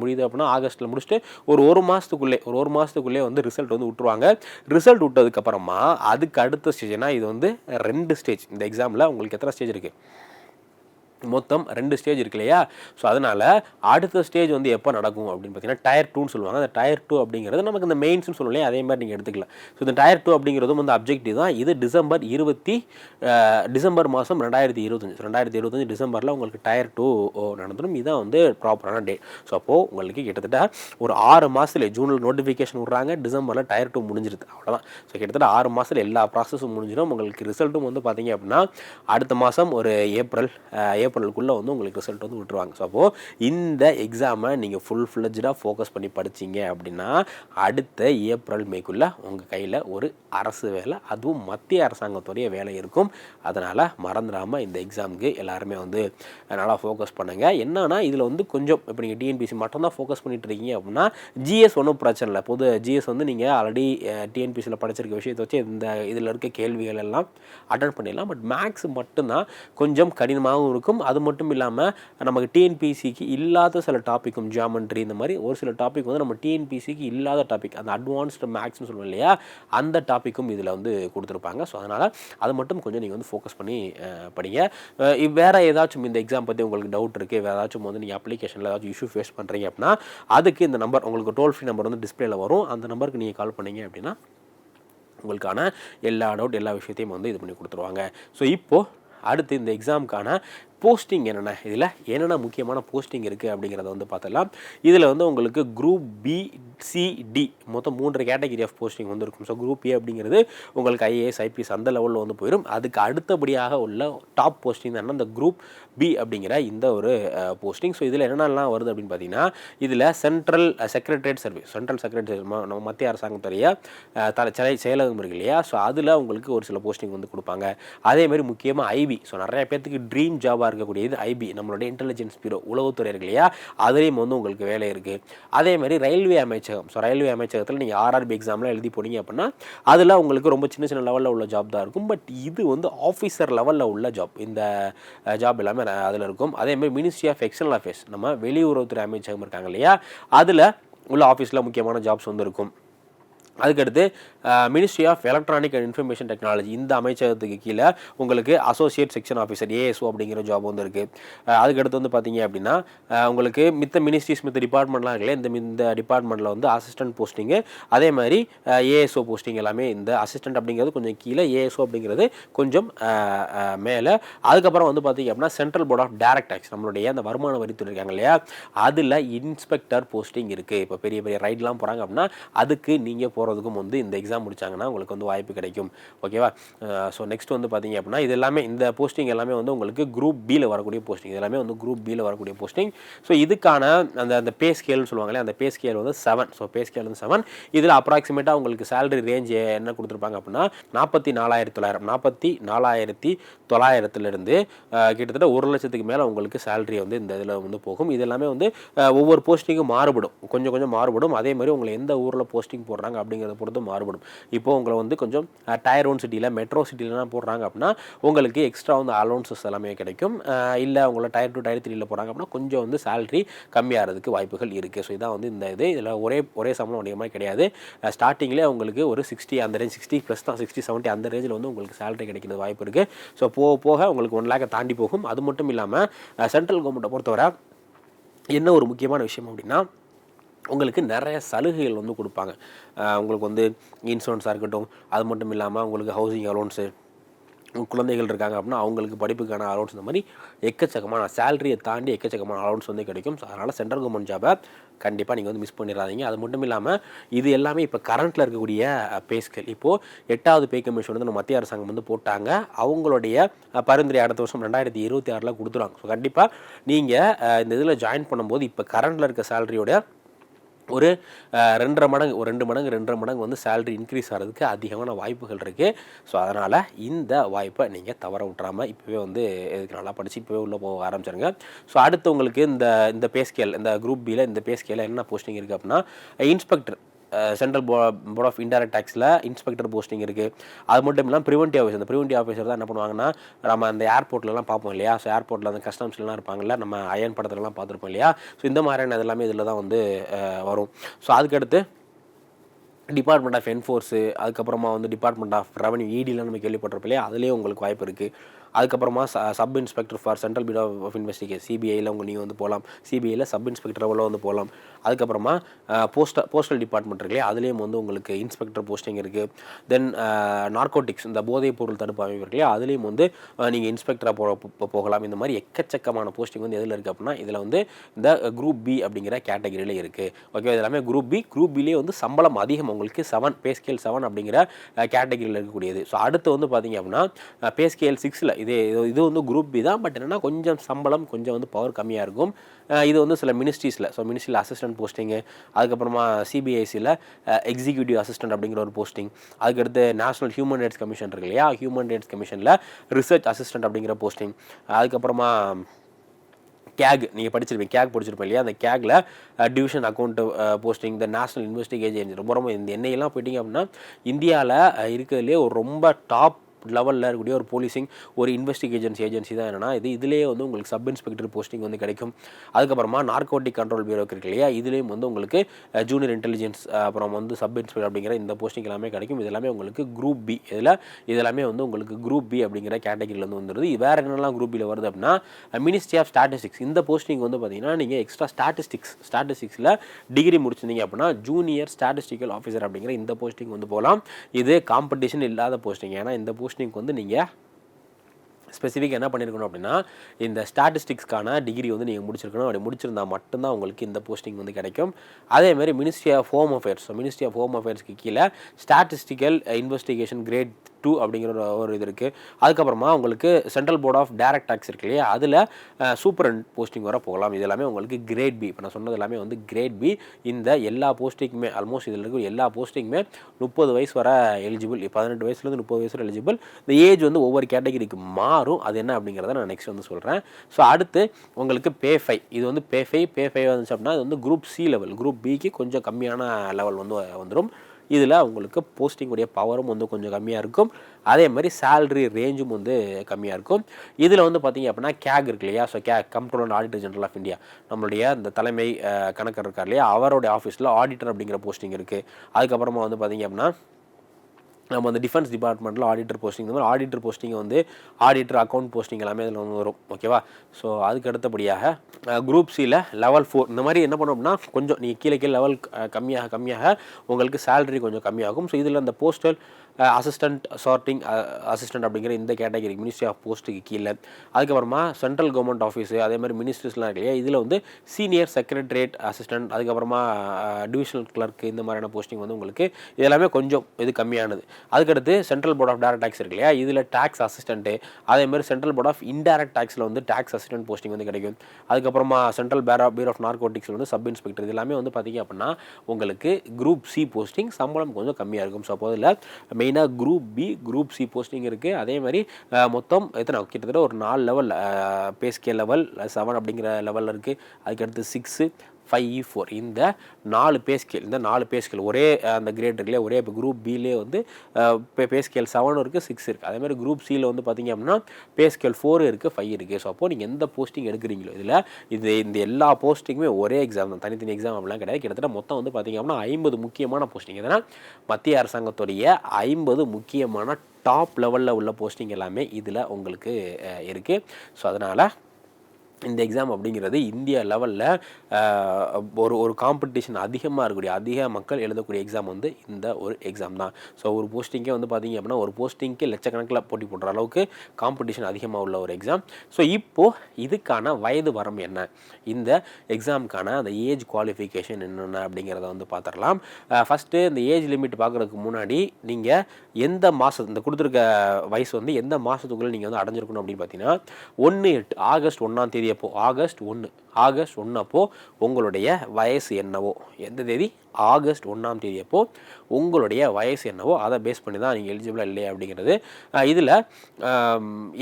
முடியுது அப்படின்னா ஆகஸ்ட்டில் முடிச்சுட்டு ஒரு ஒரு மாதத்துக்குள்ளே ஒரு ஒரு மாதத்துக்குள்ளே வந்து ரிசல்ட் வந்து விட்டுருவாங்க. ரிசல்ட் விட்டதுக்கப்புறமா அதுக்கு அடுத்த சீசனாக இது இது வந்து ரெண்டு ஸ்டேஜ் இந்த எக்ஸாமில் உங்களுக்கு எத்தனை ஸ்டேஜ் இருக்குது மொத்தம் ரெண்டு ஸ்டேஜ் இருக்கு இல்லையா? ஸோ அதனால் அடுத்த ஸ்டேஜ் வந்து எப்போ நடக்கும் அப்படின்னு பார்த்தீங்கன்னா டயர் டூன்னு சொல்லுவாங்க. அந்த டயர் டூ அப்படிங்கிறது நமக்கு இந்த மெயின்ஸ்னு சொல்லுவோம் இல்லையா? அதே மாதிரி நீங்கள் எடுத்துக்கலாம். ஸோ இந்த டயர் டூ அப்படிங்கிறதும் வந்து அப்ஜெக்டிவ் தான். இது டிசம்பர் இருபத்தி டிசம்பர் மாதம் ரெண்டாயிரத்தி இருபத்தஞ்சி. ரெண்டாயிரத்தி இருபத்தஞ்சி டிசம்பரில் உங்களுக்கு டயர் டூ நடந்துடும் இதுதான் வந்து ப்ராப்பரான டே ஸோ அப்போது உங்களுக்கு கிட்டத்தட்ட ஒரு ஆறு மாதத்துல ஜூனில் நோட்டிஃபிகேஷன் விட்றாங்க. டிசம்பரில் டயர் டூ முடிஞ்சிருது. அவ்வளோதான் ஸோ கிட்டத்தட்ட ஆறு மாதத்தில் எல்லா ப்ராசஸும் முடிஞ்சிடும் உங்களுக்கு ரிசல்ட்டும் வந்து பார்த்தீங்க அப்படின்னா அடுத்த மாதம் ஒரு ஏப்ரல் ஏப்ரலுக்குள்ளே வந்து உங்களுக்கு ரிசல்ட் வந்து விட்டுருவாங்க. ஸோ அப்போது இந்த எக்ஸாமை நீங்கள் ஃபுல் ஃப்ளெஜ்டாக ஃபோக்கஸ் பண்ணி படிச்சீங்க அப்படின்னா அடுத்த ஏப்ரல் மேக்குள்ளே உங்கள் கையில் ஒரு அரசு வேலை அதுவும் மத்திய அரசாங்கத்துடைய வேலை இருக்கும். அதனால் மறந்துடாமல் இந்த எக்ஸாமுக்கு எல்லாருமே வந்து நல்லா ஃபோக்கஸ் பண்ணுங்கள் என்னன்னா இதில் வந்து கொஞ்சம் இப்போ நீங்கள் டிஎன்பிசி மட்டும்தான் ஃபோக்கஸ் பண்ணிட்டு இருக்கீங்க அப்படின்னா ஜிஎஸ் ஒன்றும் பிரச்சனை இல்லை. பொது ஜிஎஸ் வந்து நீங்கள் ஆல்ரெடி டிஎன்பிசியில் படிச்சிருக்க விஷயத்தை வச்சு இந்த இதில் இருக்க கேள்விகள் எல்லாம் அட்டன் பண்ணிடலாம். பட் மேக்ஸ் மட்டும்தான் கொஞ்சம் கடினமாகவும் இருக்கும். அது மட்டும் இல்லாமல் நமக்கு டிஎன்பிசிக்கு இல்லாத சில டாப்பிக்கும் ஜியாமெண்ட்ரி இந்த மாதிரி ஒரு சில டாபிக் வந்து நம்ம டிஎன்பிசிக்கு இல்லாத டாபிக் அந்த அட்வான்ஸ்டு மேக்ஸ்னு சொல்லுவோம் இல்லையா? அந்த டாப்பிக்கும் இதில் வந்து கொடுத்துருப்பாங்க. ஸோ அதனால் அது மட்டும் கொஞ்சம் நீங்கள் வந்து ஃபோக்கஸ் பண்ணி படிங்க. வேறு ஏதாச்சும் இந்த எக்ஸாம் பற்றி உங்களுக்கு டவுட் இருக்குது வேறு ஏதாச்சும் வந்து நீங்கள் அப்ளிகேஷனில் ஏதாச்சும் இஷ்யூ ஃபேஸ் பண்ணுறீங்க அப்படின்னா அதுக்கு இந்த நம்பர் உங்களுக்கு டோல் ஃப்ரீ நம்பர் வந்து டிஸ்பிளேல வரும். அந்த நம்பருக்கு நீங்கள் கால் பண்ணீங்க அப்படின்னா உங்களுக்கான எல்லா டவுட் எல்லா விஷயத்தையும் வந்து இது பண்ணி கொடுத்துருவாங்க. ஸோ இப்போது அடுத்து இந்த எக்ஸாமுக்கான போஸ்டிங் என்னென்ன? இதில் என்னென்ன முக்கியமான போஸ்டிங் இருக்குது அப்படிங்கிறத வந்து பார்த்துடலாம். இதில் வந்து உங்களுக்கு குரூப் பி சிடி மொத்தம் மூன்று கேட்டகரி ஆஃப் போஸ்டிங் வந்து இருக்கும் ஸோ குரூப் ஏ அப்படிங்கிறது உங்களுக்கு ஐஏஎஸ் ஐபிஎஸ் அந்த லெவலில் வந்து போயிடும் அதுக்கு அடுத்தபடியாக உள்ள டாப் போஸ்டிங் தான் இந்த குரூப் பி அப்படிங்கிற இந்த ஒரு போஸ்டிங் ஸோ இதில் என்னென்னலாம் வருது அப்படின்னு பார்த்தீங்கன்னா இதில் central secretariat service central secretary நம்ம மத்திய அரசாங்கத்துடைய அஹ், தல செலை செயலகம் இருக்கு இல்லையா? ஸோ அதில் உங்களுக்கு ஒரு சில போஸ்டிங் வந்து கொடுப்பாங்க. அதே மாதிரி முக்கியமாக ஐவி ஸோ நிறைய பேர்த்துக்கு ட்ரீம் ஜாப் ஜாபாக இருக்கக்கூடியது ஐபி நம்மளுடைய இன்டெலிஜென்ஸ் பியூரோ உளவுத்துறை இருக்கு இல்லையா? அதுலேயும் வந்து உங்களுக்கு வேலை இருக்குது அதே மாதிரி ரயில்வே அமைச்சகம். ஸோ ரயில்வே அமைச்சகத்தில் நீங்கள் ஆர்ஆர்பி எக்ஸாம்லாம் எழுதி போனீங்க அப்படின்னா அதில் உங்களுக்கு ரொம்ப சின்ன சின்ன லெவலில் உள்ள ஜாப் தான் இருக்கும். பட் இது வந்து ஆஃபீஸர் லெவலில் உள்ள ஜாப் இந்த ஜாப் எல்லாமே அதில் இருக்கும். அதே மாதிரி மினிஸ்ட்ரி ஆஃப் எக்ஸ்டர்னல் அஃபேர்ஸ் நம்ம வெளியுறவுத்துறை அமைச்சகம் இருக்காங்க இல்லையா? அதில் உள்ள ஆஃபீஸில் முக்கியமான ஜாப்ஸ் வந்து இருக்கும். அதுக்கடுத்து ministry of electronic and information technology இந்த அமைச்சகத்துக்கு கீழே உங்களுக்கு அசோசியேட் செக்ஷன் ஆஃபீஸர் ஏஎஸ்ஓ அப்படிங்கிற ஜாப் வந்து இருக்குது அதுக்கடுத்து வந்து பார்த்தீங்க அப்படின்னா உங்களுக்கு மித்த மினிஸ்ட்ரிஸ் மித்த டிபார்ட்மெண்ட்லாம் இருக்குல்ல இந்த இந்த டிபார்ட்மெண்ட்டில் வந்து அசிஸ்டன்ட் போஸ்டிங்கு அதே மாதிரி ஏஎஸ்ஓ போஸ்டிங் எல்லாமே இந்த அசிஸ்டன்ட் அப்படிங்கிறது கொஞ்சம் கீழே ஏஎஸ்ஓ அப்படிங்கிறது கொஞ்சம் மேலே. அதுக்கப்புறம் வந்து பார்த்தீங்க அப்படின்னா central board of direct tax நம்மளுடைய அந்த வருமான வரித்துறை இருக்காங்க இல்லையா அதில் இன்ஸ்பெக்டர் போஸ்டிங் இருக்குது இப்போ பெரிய பெரிய ரைட்லாம் போகிறாங்க அப்படின்னா அதுக்கு நீங்கள் போகிறதுக்கும் வந்து இந்த எக்ஸாம் முடித்தாங்கன்னா உங்களுக்கு வந்து வாய்ப்பு கிடைக்கும். ஓகேவா ஸோ நெக்ஸ்ட் வந்து பார்த்தீங்க அப்படின்னா இது எல்லாமே இந்த போஸ்டிங் எல்லாமே வந்து உங்களுக்கு குரூப் பியில் வரக்கூடிய போஸ்டிங் இது எல்லாமே வந்து குரூப் பியில் வரக்கூடிய போஸ்டிங் ஸோ இதுக்கான அந்த அந்த பே ஸ்கேல்னு சொல்லுவாங்களே அந்த பே ஸ்கேல் வந்து செவன் ஸோ பே ஸ்கேல் வந்து செவன் இதில் அப்ராக்சிமேட்டாக உங்களுக்கு சேலரி ரேஞ்ச் என்ன கொடுத்துருப்பாங்க அப்படின்னா நாற்பத்தி நாலாயிரத்தி தொள்ளாயிரம். நாற்பத்தி நாலாயிரத்தி தொள்ளாயிரத்துலேருந்து கிட்டத்தட்ட ஒரு லட்சத்துக்கு மேலே உங்களுக்கு சேலரி வந்து இந்த இதில் வந்து போகும். இது எல்லாமே வந்து ஒவ்வொரு போஸ்டிங்கும் மாறுபடும். கொஞ்சம் கொஞ்சம் மாறுபடும். அதே மாதிரி உங்களை எந்த ஊரில் போஸ்டிங் போடுறாங்க அப்படிங்கிறத பொறுத்து மாறுபடும். இப்போ உங்களை வந்து கொஞ்சம் டயர் ஒன் சிட்டியில் மெட்ரோ சிட்டிலலாம் போடுறாங்க அப்படின்னா உங்களுக்கு எக்ஸ்ட்ரா வந்து அலோன்சஸ் எல்லாமே கிடைக்கும். இல்லை உங்களை டயர் டூ டயர் த்ரீயில் போகிறாங்க அப்படின்னா கொஞ்சம் வந்து சேலரி கம்மியாகிறதுக்கு வாய்ப்புகள் இருக்குது ஸோ இதான் வந்து இந்த இது. இதில் ஒரே ஒரே சம்பளம் அதிகமாக கிடையாது. ஸ்டார்டிங்லேயே உங்களுக்கு ஒரு சிக்ஸ்டி அந்த ரேஞ்ச் சிக்ஸ்டி ப்ளஸ் தான் சிக்ஸ்டி செவன்ட்டி அந்த ரேஞ்சில் வந்து உங்களுக்கு சேலரி கிடைக்கிறது வாய்ப்பு இருக்குது ஸோ போக போக உங்களுக்கு ஒன் லேக்கை தாண்டி போகும். அது மட்டும் இல்லாமல் சென்ட்ரல் கவர்மெண்ட்டை பொறுத்தவரை என்ன ஒரு முக்கியமான விஷயம் அப்படின்னா உங்களுக்கு நிறைய சலுகைகள் வந்து கொடுப்பாங்க. உங்களுக்கு வந்து இன்சூரன்ஸாக இருக்கட்டும் அது மட்டும் இல்லாமல் உங்களுக்கு ஹவுசிங் அலோன்ஸு குழந்தைகள் இருக்காங்க அப்படின்னா அவங்களுக்கு படிப்புக்கான அலோன்ஸ் இந்த மாதிரி எக்கச்சக்கமான சேலரியை தாண்டி எக்கச்சக்கமான அலௌன்ஸ் வந்து கிடைக்கும். ஸோ அதனால் சென்ட்ரல் கவர்மெண்ட் ஜாபை கண்டிப்பாக நீங்கள் வந்து மிஸ் பண்ணிடாதீங்க அது மட்டும் இல்லாமல் இது எல்லாமே இப்போ கரண்ட்டில் இருக்கக்கூடிய பே ஸ்கேல் இப்போது எட்டாவது பே கமிஷன் வந்து நம்ம மத்திய அரசாங்கம் வந்து போட்டாங்க. அவங்களுடைய பரிந்துரை அடுத்த வருஷம் ரெண்டாயிரத்தி இருபத்தி ஆறில் கொடுத்துருவாங்க. ஸோ கண்டிப்பாக நீங்கள் இந்த இதில் ஜாயின் பண்ணும்போது இப்போ கரண்ட்டில் இருக்க சேலரியோட ஒரு ரெண்டரை மடங்கு ஒரு ரெண்டு மடங்கு ரெண்டரை மடங்கு வந்து சேலரி இன்க்ரீஸ் ஆகிறதுக்கு அதிகமான வாய்ப்புகள் இருக்குது ஸோ அதனால் இந்த வாய்ப்பை நீங்கள் தவற விட்டுறாமல் இப்போவே வந்து இதுக்கு நல்லா படித்து இப்போவே உள்ளே போக ஆரம்பிச்சிருங்க. ஸோ அடுத்து உங்களுக்கு இந்த இந்த பேஸ்கேல் இந்த குரூப் பியில் இந்த பேஸ்கேல என்ன போஸ்டிங் இருக்குது அப்படின்னா இன்ஸ்பெக்டர் சென்ட்ரல் போ போர்ட் ஆஃப் இன்டைரக்ட் டேக்ஸில் இன்ஸ்பெக்டர் போஸ்டிங் இருக்குது அது மட்டும் இல்லாமல் ப்ரிவென்டிவ் ஆஃபீஸர் அந்த ப்ரிவென்டிவ் ஆஃபீஸர் தான் என்ன பண்ணுவாங்கன்னா நம்ம அந்த ஏர்போர்ட்லலாம் பார்ப்போம் இல்லையா? ஸோ ஏர்போர்ட்டில் அந்த கஸ்டம்ஸ்லாம் இருப்பாங்கல்ல நம்ம அயன் படத்துலலாம் பார்த்துருப்போம் இல்லையா? ஸோ இந்த மாதிரியான இதெல்லாமே இதில் தான் வந்து வரும். ஸோ அதுக்கடுத்து டிபார்ட்மெண்ட் ஆஃப் என்ஃபோர்ஸு அதுக்கப்புறமா வந்து டிபார்ட்மெண்ட் ஆஃப் ரெவன்யூ இடிலாம் நம்ம கேள்விப்பட்டிருப்போம் இல்லையா? அதுலேயே உங்களுக்கு வாய்ப்பு இருக்குது அதுக்கப்புறமா sub inspector for central bureau of investigation சிபிஐயில் உங்கள் நீங்கள் வந்து போகலாம் சிபிஐயில் சப் இன்ஸ்பெக்டர் அவ்வளோ வந்து போகலாம் அதுக்கப்புறமா போஸ்டல் போஸ்டல் டிபார்ட்மெண்ட் இருக்கு இல்லையா? அதுலேயும் வந்து உங்களுக்கு இன்ஸ்பெக்டர் போஸ்டிங் இருக்குது தென் நார்கோட்டிக்ஸ் இந்த போதைப் பொருள் தடுப்பு அமைப்பு இருக்கு இல்லையா? அதுலேயும் வந்து நீங்கள் இன்ஸ்பெக்டராக போக போகலாம். இந்த மாதிரி எக்கச்சக்கமான போஸ்டிங் வந்து எதில் இருக்குது அப்படின்னா இதில் வந்து இந்த குரூப் பி அப்படிங்கிற கேட்டகரியில் இருக்குது ஓகே இது எல்லாமே குரூப் பி. குரூப் பிலே வந்து சம்பளம் அதிகம் உங்களுக்கு செவன் பே ஸ்கேல் செவன் அப்படிங்கிற கேட்டகரியில் இருக்கக்கூடியது. ஸோ அடுத்து வந்து பார்த்தீங்க அப்படின்னா பே ஸ்கேல் சிக்ஸில் இது இது- இது வந்து குரூப் பி தான். பட் என்னென்னா கொஞ்சம் சம்பளம் கொஞ்சம் வந்து பவர் கம்மியாக இருக்கும். இது வந்து சில மினிஸ்ட்ரீஸில் ஸோ மினிஸ்ட்ரியில் அசிஸ்டன்ட் போஸ்டிங்கு அதுக்கப்புறமா சிபிஐசியில் எக்ஸிக்யூட்டிவ் அசிஸ்டன்ட் அப்படிங்கிற ஒரு போஸ்டிங் அதுக்கடுத்து நேஷனல் ஹியூமன் ரைட்ஸ் கமிஷன் இருக்கு இல்லையா? ஹியூமன் ரைட்ஸ் கமிஷனில் ரிசர்ச் அசிஸ்டன்ட் அப்படிங்கிற போஸ்டிங் அதுக்கப்புறமா கேக் நீங்கள் படிச்சிருப்பீங்க கேக் படிச்சிருப்பீங்க இல்லையா? அந்த கேக்கில் டிவிஷன் அக்கௌண்ட் போஸ்டிங் இந்த நேஷனல் இன்வெஸ்டிகேஷன் ரொம்ப ரொம்ப இந்த எண்ணெயெல்லாம் போயிட்டீங்க அப்படின்னா இந்தியாவில் இருக்கிறதுலே ஒரு ரொம்ப டாப் லெவலில் இருக்கக்கூடிய ஒரு போலீசிங் ஒரு இன்வெஸ்டிகேஷன்ஸ் ஏஜென்சி தான் என்னன்னா இது இதுலேயே வந்து உங்களுக்கு சப் இன்ஸ்பெக்டர் போஸ்டிங் வந்து கிடைக்கும். அதுக்கப்புறமா நார்கோட்டிக் கண்ட்ரோல் பியூரோ இருக்கு இல்லையா இதுலேயும் வந்து உங்களுக்கு ஜூனியர் இன்டெலிஜென்ஸ் அப்புறம் வந்து சப் இன்ஸ்பெக்டர் அப்படிங்கிற இந்த போஸ்டிங் எல்லாமே கிடைக்கும். இது எல்லாமே உங்களுக்கு குரூப் பி இதில் இதெல்லாமே வந்து உங்களுக்கு குரூப் பி அப்படிங்கிற கேட்டகரியில் வந்து வந்துருது. வேறு என்னெல்லாம் குரூப் பியில் வருது அப்படின்னா மினிஸ்ட்ரி ஆஃப் ஸ்டாட்டிஸ்டிக்ஸ் இந்த போஸ்டிங் வந்து பார்த்தீங்கன்னா நீங்கள் எக்ஸ்ட்ரா ஸ்டாட்டிஸ்டிக்ஸ் ஸ்டாட்டிஸ்டிக்ஸில் டிகிரி முடிச்சிருந்தீங்க அப்படின்னா ஜூனியர் ஸ்டாட்டிஸ்டிக்கல் ஆஃபீஸர் அப்படிங்கிற இந்த போஸ்டிங் வந்து போகலாம் இது காம்படிஷன் இல்லாத போஸ்டிங் ஏன்னா இந்த போஸ்டிங்க்கு வந்து நீங்கள் ஸ்பெசிஃபிக் என்ன பண்ணியிருக்கணும் அப்படின்னா இந்த ஸ்டாட்டிஸ்டிக்ஸ்க்கான டிகிரி வந்து நீங்கள் முடிச்சிருக்கணும். அப்படி முடிச்சிருந்தா மட்டும்தான் உங்களுக்கு இந்த போஸ்டிங் வந்து கிடைக்கும். அதே மாதிரி ministry of home affairs ministry of home அஃபேர்ஸ்க்கு கீழே ஸ்டாட்டிஸ்டிக்கல் இன்வெஸ்டிகேஷன் கிரேட் டூ அப்படிங்கிற ஒரு- ஒரு இது இருக்குது அதுக்கப்புறமா உங்களுக்கு central board of direct tax இருக்கு இல்லையா? அதில் சூப்பர் போஸ்டிங் வர போகலாம். இது எல்லாமே உங்களுக்கு கிரேட் பி இப்போ நான் சொன்னது எல்லாமே வந்து கிரேட் பி இந்த எல்லா போஸ்டிங்குமே ஆல்மோஸ்ட் இதில் இருக்கிற எல்லா போஸ்டிங்குமே முப்பது வயசு வர எலிஜிபிள் பதினெட்டு வயசுலேருந்து முப்பது வயசு வரை எலிஜிபிள் இந்த ஏஜ் வந்து ஒவ்வொரு கேட்டகரிக்கு மாறும். அது என்ன அப்படிங்கிறத நான் நெக்ஸ்ட் வந்து சொல்கிறேன் ஸோ அடுத்து உங்களுக்கு பே ஃபை இது வந்து பே ஃபை பே ஃபை வந்துச்சு அப்படின்னா இது வந்து குரூப் சி லெவல் குரூப் பிக்கு கொஞ்சம் கம்மியான லெவல் வந்து வந்துடும் இதில் உங்களுக்கு போஸ்டிங்குடைய பவரும் வந்து கொஞ்சம் கம்மியாக இருக்கும். அதே மாதிரி சேல்ரி ரேஞ்சும் வந்து கம்மியாக இருக்கும். இதில் வந்து பார்த்தீங்க அப்படின்னா கேக் இருக்கு இல்லையா? So K and auditor general of India நம்மளுடைய இந்த தலைமை கணக்கர் இருக்கார் இல்லையா? அவருடைய ஆஃபீஸில் ஆடிட்டர் அப்படிங்கிற போஸ்டிங் இருக்குது அதுக்கப்புறமா வந்து பார்த்தீங்க அப்படின்னா நம்ம அந்த டிஃபென்ஸ் டிபார்ட்மெண்ட்டில் ஆடிட்டர் போஸ்டிங் இந்த மாதிரி ஆடிட்டர் போஸ்டிங்கை வந்து ஆடிட்டர் அக்கௌண்ட் போஸ்டிங் எல்லாமே அதில் வந்து வரும். ஓகேவா ஸோ அதுக்கு அடுத்தபடியாக குரூப் சியில் லெவல் ஃபோர் இந்த மாதிரி என்ன பண்ணோம்னா அப்படின்னா கொஞ்சம் நீங்கள் கீழே கீழே லெவல் கம்மியாக கம்மியாக உங்களுக்கு சேலரி கொஞ்சம் கம்மியாகும். ஸோ இதில் அந்த போஸ்டல் அசிஸ்டன்ட் சார்ட்டிங் அசிஸ்டன்ட் அப்படிங்கிற இந்த கேட்டகரி மினிஸ்ட்ரி ஆஃப் போஸ்ட்டுக்கு கீழே. அதுக்கப்புறமா சென்ட்ரல் கவர்மெண்ட் ஆஃபீஸு அதே மாதிரி மினிஸ்ட்ரிஸ்லாம் இருக்கு இல்லையா? இதில் வந்து சீனியர் செக்ரட்டரியேட் அசிஸ்டன்ட் அதுக்கப்புறமா டிவிஷனல் கிளர்க் இந்த மாதிரியான போஸ்டிங் வந்து உங்களுக்கு இது எல்லாமே கொஞ்சம் இது கம்மியானது. அதுக்கடுத்து central board of direct tax இருக்கு இல்லையா? இதில் டேக்ஸ் அசிஸ்டன்ட்டு அதே மாதிரி சென்ட்ரல் போர்ட் ஆஃப் இன்டேரக்ட் டேக்ஸில் வந்து டேக்ஸ் அசிஸ்டன்ட் போஸ்டிங் வந்து கிடைக்கும். அதுக்கப்புறமா சென்ட்ரல் பேரா பீர் ஆஃப் நார்கோட்டிக்ஸில் வந்து சப் இன்ஸ்பெக்டர் இது எல்லாமே வந்து பார்த்தீங்க அப்படின்னா உங்களுக்கு குரூப் சி போஸ்டிங் சம்பளம் கொஞ்சம் கம்மியாக இருக்கும். ஸோ அப்போ இதில் மெயினாக group B group C posting இருக்குது அதே மாதிரி மொத்தம் எத்தனை? கிட்டத்தட்ட ஒரு நாலு லெவல் பேஸ்கே லெவல் செவன் அப்படிங்கிற லெவலில் இருக்குது அதுக்கடுத்து சிக்ஸு ஃபைவ் இ ஃபோர் இந்த நாலு பேஸ்கேல் இந்த நாலு பேஸ்கேல் ஒரே அந்த கிரேட் இருக்குல்லையே ஒரே இப்போ குரூப் பிலே வந்து இப்போ ஸ்கேல் செவன் இருக்குது சிக்ஸ் இருக்குது அதேமாதிரி குரூப் சியில் வந்து பார்த்திங்க அப்படின்னா பேஸ்கேல் ஃபோரும் ஃபோர் இருக்குது ஃபைவ் இருக்குது ஸோ அப்போது நீங்கள் எந்த போஸ்டிங் எடுக்கிறீங்களோ இதில் இது இந்த எல்லா போஸ்டிங்குமே ஒரே எக்ஸாம் தான். தனித்தனி எக்ஸாம் அப்படிலாம் கிடையாது. கிட்டத்தட்ட மொத்தம் வந்து பார்த்தீங்க அப்படின்னா ஐம்பது முக்கியமான போஸ்டிங் எதனா மத்திய அரசாங்கத்துடைய ஐம்பது முக்கியமான டாப் லெவலில் உள்ள போஸ்டிங் எல்லாமே இதில் உங்களுக்கு இருக்குது ஸோ அதனால் இந்த எக்ஸாம் அப்படிங்கிறது இந்திய லெவலில் ஒரு ஒரு காம்படிஷன் அதிகமாக இருக்கக்கூடிய அதிக மக்கள் எழுதக்கூடிய எக்ஸாம் வந்து இந்த ஒரு எக்ஸாம் தான். ஸோ ஒரு போஸ்டிங்கே வந்து பார்த்தீங்க அப்படின்னா ஒரு போஸ்டிங்க்கு லட்சக்கணக்கில் போட்டி போடுற அளவுக்கு காம்படிஷன் அதிகமாக உள்ள ஒரு எக்ஸாம் ஸோ இப்போது இதுக்கான வயது வரம் என்ன? இந்த எக்ஸாமுக்கான அந்த ஏஜ் குவாலிஃபிகேஷன் என்னென்ன அப்படிங்கிறத வந்து பார்த்துடலாம் ஃபஸ்ட்டு இந்த ஏஜ் லிமிட் பார்க்குறதுக்கு முன்னாடி நீங்கள் எந்த மாதம் இந்த கொடுத்துருக்க வயசு வந்து எந்த மாதத்துக்குள்ளே நீங்கள் வந்து அடைஞ்சிருக்கணும் அப்படின்னு பார்த்தீங்கன்னா ஒன்று எட்டு ஆகஸ்ட் ஒன்றாம் தேதியை அப்போ ஆகஸ்ட் ஒன்று ஆகஸ்ட் ஒன்று அப்போ உங்களுடைய வயசு என்னவோ? எந்த தேதி? ஆகஸ்ட் ஒன்றாம் தேதி அப்போ உங்களுடைய வயசு என்னவோ? அதை பேஸ் பண்ணி தான் நீங்கள் எலிஜிபிளாக இல்லையா அப்படிங்கிறது. இதில்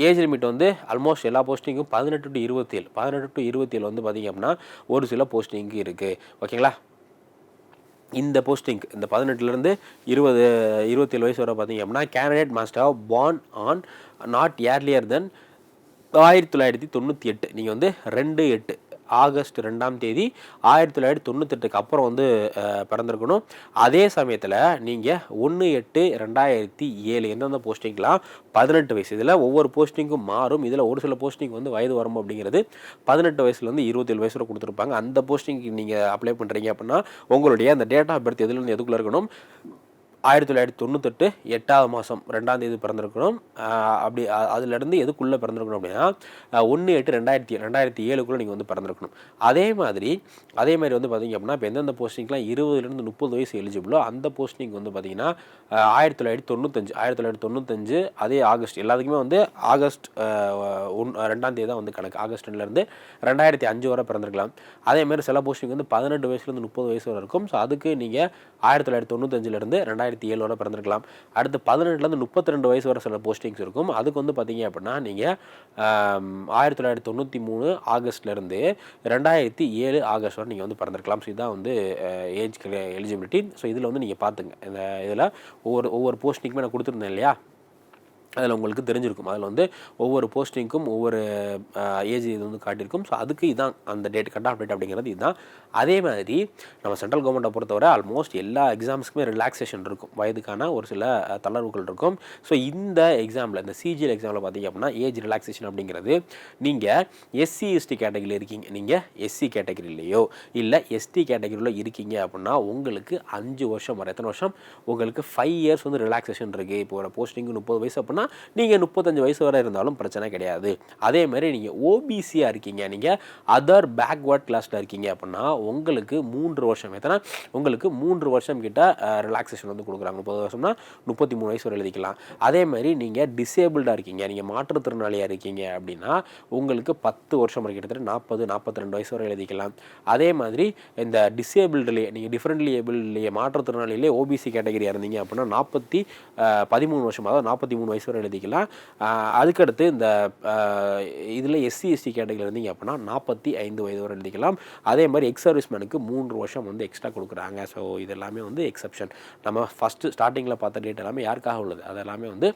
ஏஜ் லிமிட் வந்து ஆல்மோஸ்ட் எல்லா போஸ்டிங்கும் பதினெட்டு டு இருபத்தேழு. பதினெட்டு டு இருபத்தேழு வந்து பார்த்திங்க அப்படின்னா ஒரு சில போஸ்டிங்கு இருக்குது ஓகேங்களா இந்த போஸ்டிங் இந்த பதினெட்டுலேருந்து இருபது இருபத்தேழு வயசு வரை பார்த்தீங்க அப்படின்னா candidate must have born on not earlier than ஆயிரத்தி தொள்ளாயிரத்தி தொண்ணூற்றி எட்டு. நீங்கள் வந்து ரெண்டு எட்டு ஆகஸ்ட் ரெண்டாம் தேதி ஆயிரத்தி தொள்ளாயிரத்தி தொண்ணூத்தெட்டுக்கு அப்புறம் வந்து பிறந்திருக்கணும். அதே சமயத்தில் நீங்கள் ஒன்று எட்டு ரெண்டாயிரத்தி ஏழு எந்தெந்த போஸ்டிங்லாம் பதினெட்டு வயசு. இதில் ஒவ்வொரு போஸ்டிங்கும் மாறும். இதில் ஒரு சில போஸ்டிங் வந்து வயது வரம்பு அப்படிங்கிறது பதினெட்டு வயசுலேருந்து இருபத்தேழு வயசு வரை கொடுத்துருப்பாங்க. அந்த போஸ்டிங்க்கு நீங்கள் அப்ளை பண்ணுறீங்க அப்படின்னா உங்களுடைய அந்த டேட் ஆஃப் பர்த் எதுலேருந்து எதுக்குள்ளே இருக்கணும்? ஆயிரத்தி தொள்ளாயிரத்தி தொண்ணூத்தெட்டு எட்டாவது மாதம் ரெண்டாம் தேதி பிறந்திருக்கணும் அப்படி அதுலேருந்து எதுக்குள்ளே பிறந்திருக்கணும் அப்படின்னா ஒன்று எட்டு ரெண்டாயிரத்தி ரெண்டாயிரத்தி ஏழுக்குள்ளே நீங்கள் வந்து பிறந்திருக்கணும். அதே மாதிரி அதே மாதிரி வந்து பார்த்திங்க அப்படின்னா இப்போ எந்தெந்த போஸ்டிங்லாம் இருபதுலேருந்து முப்பது வயசு எலிஜிபிளோ அந்த போஸ்டிங் வந்து பார்த்திங்கன்னா ஆயிரத்தி தொள்ளாயிரத்தி தொண்ணூத்தஞ்சு ஆயிரத்தி தொள்ளாயிரத்தி தொண்ணூத்தஞ்சு அதே ஆகஸ்ட் எல்லாத்துக்குமே வந்து ஆகஸ்ட் ஒன் ரெண்டாம் தேதி தான் வந்து கணக்கு. ஆகஸ்ட் ரெண்டுலேருந்து ரெண்டாயிரத்தி அஞ்சு வரை பிறந்திருக்கலாம். அதே மாதிரி சில போஸ்டிங் வந்து பதினெட்டு வயசுலேருந்து முப்பது வயசு வரை இருக்கும். ஸோ அதுக்கு நீங்கள் ஆயிரத்தி தொள்ளாயிரத்தி தொண்ணூத்தஞ்சிலேருந்து ரெண்டாயிரத்தி ஏழு ஏழோட பிறந்திருக்கலாம். அடுத்து பதினெட்டுலேருந்து முப்பத்தி ரெண்டு வயசு வரை சில போஸ்டிங்ஸ் இருக்கும். அதுக்கு வந்து பார்த்தீங்க அப்படின்னா நீங்கள் ஆயிரத்தி தொள்ளாயிரத்தி தொண்ணூற்றி மூணு ஆகஸ்ட்லேருந்து ரெண்டாயிரத்தி ஏழு ஆகஸ்ட் வரை நீங்கள் வந்து பிறந்திருக்கலாம். ஸோ இதுதான் வந்து ஏஜ் எலிஜிபிலிட்டி ஸோ இதில் வந்து நீங்கள் பார்த்துங்க இந்த இதில் ஒவ்வொரு ஒவ்வொரு போஸ்டிங்குமே நான் கொடுத்துருந்தேன் இல்லையா? அதில் உங்களுக்கு தெரிஞ்சிருக்கும். அதில் வந்து ஒவ்வொரு போஸ்டிங்க்கும் ஒவ்வொரு ஏஜ் இது வந்து காட்டியிருக்கும். ஸோ அதுக்கு இதான் அந்த டேட் கட் ஆஃப் டேட் அப்படிங்கிறது இதுதான் அதே மாதிரி நம்ம சென்ட்ரல் கவர்மெண்ட்டை பொறுத்தவரை ஆல்மோஸ்ட் எல்லா எக்ஸாம்ஸ்க்குமே ரிலாக்ஸேஷன் இருக்கும். வயதுக்கான ஒரு சில தளர்வுகள் இருக்கும். ஸோ இந்த எக்ஸாமில் இந்த சிஜிஎல் எக்ஸாமில் பார்த்தீங்க அப்படின்னா ஏஜ் ரிலாக்ஸேஷன் அப்படிங்கிறது நீங்கள் எஸ்சி எஸ்டி கேட்டகரியில் இருக்கீங்க. நீங்கள் எஸ்சி கேட்டகரியிலையோ இல்லை எஸ்டி கேட்டகரியில் இருக்கீங்க அப்படின்னா உங்களுக்கு அஞ்சு வருஷம் வரை எத்தனை வருஷம்? உங்களுக்கு ஃபைவ் இயர்ஸ் வந்து ரிலாக்ஸேஷன் இருக்குது இப்போ ஒரு போஸ்டிங் முப்பது வயசு அப்படின்னா அப்படின்னா நீங்கள் முப்பத்தஞ்சு வயசு வரை இருந்தாலும் பிரச்சனை கிடையாது. அதே மாதிரி நீங்கள் ஓபிசியாக இருக்கீங்க. நீங்கள் அதர் பேக்வேர்ட் கிளாஸில் இருக்கீங்க அப்படின்னா உங்களுக்கு மூன்று வருஷம் எத்தனை? உங்களுக்கு மூன்று வருஷம் கிட்ட ரிலாக்ஸேஷன் வந்து கொடுக்குறாங்க. முப்பது வருஷம்னா முப்பத்தி மூணு வயசு வரை எழுதிக்கலாம். அதே மாதிரி நீங்கள் டிசேபிள்டாக இருக்கீங்க. நீங்கள் மாற்றுத்திறனாளியாக இருக்கீங்க அப்படின்னா உங்களுக்கு பத்து வருஷம் வரை கிட்டத்தட்ட நாற்பது நாற்பத்தி ரெண்டு வயசு வரை எழுதிக்கலாம். அதே மாதிரி இந்த டிசேபிள்டுலேயே நீங்கள் டிஃப்ரெண்ட்லி ஏபிள்லேயே மாற்றுத்திறனாளியிலே ஓபிசி கேட்டகரியாக இருந்தீங்க அப்படின்னா நாற்பத்தி பதிமூணு வருஷம் அதாவது நாற்பத்தி மூணு வயசு வரை எழுதிக்கலாம். அதுக்கடுத்து இந்த இதில் எஸ்சி எஸ்டி கேட்டகரியில் இருந்தீங்க அப்படின்னா நாற்பத்தி ஐந்து வயது வரை எழுதிக்கலாம். அதே மாதிரி எக்ஸ் சர்வீஸ்மேனுக்கு மூன்று வருஷம் வந்து எக்ஸ்ட்ரா கொடுக்குறாங்க. ஸோ இது எல்லாமே வந்து எக்ஸப்ஷன் நம்ம ஃபஸ்ட்டு ஸ்டார்டிங்கில் பார்த்த டேட் எல்லாமே யாருக்காக உள்ளது? அதெல்லாமே வந்து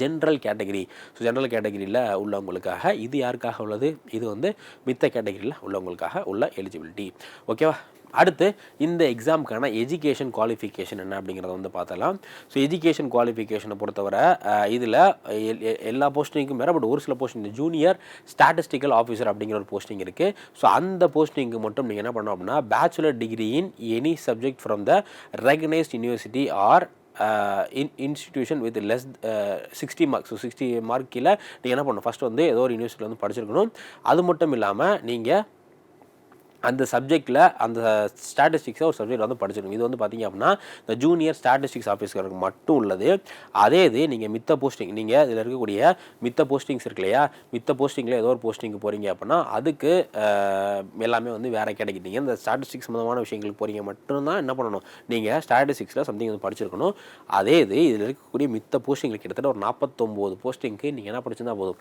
ஜென்ரல் கேட்டகரி ஸோ ஜென்ரல் கேட்டகரியில் உள்ளவங்களுக்காக இது யாருக்காக உள்ளது? இது வந்து மித்த கேட்டகரியில் உள்ளவங்களுக்காக உள்ள எலிஜிபிலிட்டி ஓகேவா அடுத்து இந்த எக்ஸாமுக்கான எஜுகேஷன் குவாலிஃபிகேஷன் என்ன அப்படிங்கிறத வந்து பார்த்தலாம் ஸோ எஜுகேஷன் குவாலிஃபிகேஷனை பொறுத்தவரை இதில் எல்லா போஸ்டிங்க்கும் வேறு பட் ஒரு சில போஸ்டிங் ஜூனியர் ஸ்டாட்டிஸ்டிக்கல் ஆஃபீஸர் அப்படிங்கிற ஒரு போஸ்டிங் இருக்குது ஸோ அந்த போஸ்டிங்க்கு மட்டும் நீங்கள் என்ன பண்ணணும் அப்படின்னா bachelor degree in any subject from the recognised university or in institution with less sixty marks so sixty mark கீழே நீங்கள் என்ன பண்ணணும்? ஃபஸ்ட் வந்து ஏதோ ஒரு யூனிவர்சிட்டியில் வந்து படிச்சிருக்கணும். அது மட்டும் இல்லாமல் நீங்கள் அந்த சப்ஜெக்டில் அந்த ஸ்டாட்டிஸ்டிக்ஸை ஒரு சப்ஜெக்ட் வந்து படிச்சிருக்கணும் இது வந்து பார்த்தீங்க அப்படின்னா இந்த ஜூனியர் ஸ்டாட்டிஸ்டிக்ஸ் ஆஃபீஸருக்கு மட்டும் உள்ளது. அதே இது நீங்கள் மித்த போஸ்டிங் நீங்கள் இதில் இருக்கக்கூடிய மித்த போஸ்டிங்ஸ் இருக்கு இல்லையா? மித்த போஸ்டிங்கில் ஏதோ ஒரு போஸ்டிங்க்கு போகிறீங்க அப்படின்னா அதுக்கு எல்லாமே வந்து வேறு கிடைக்கிட்டீங்க இந்த ஸ்டாட்டிஸ்டிக்ஸ் சம்மந்தமான விஷயங்களுக்கு போகிறீங்க மட்டும்தான் என்ன பண்ணணும்? நீங்கள் ஸ்டாட்டிஸ்டிக்ஸில் சம்திங் வந்து படிச்சிருக்கணும். அதே இது இதில் இருக்கக்கூடிய மித்த போஸ்டிங்களுக்கு கிட்டத்தட்ட ஒரு நாற்பத்தொம்போது போஸ்டிங்க்கு நீங்கள் என்ன படிச்சிருந்தா போதும்?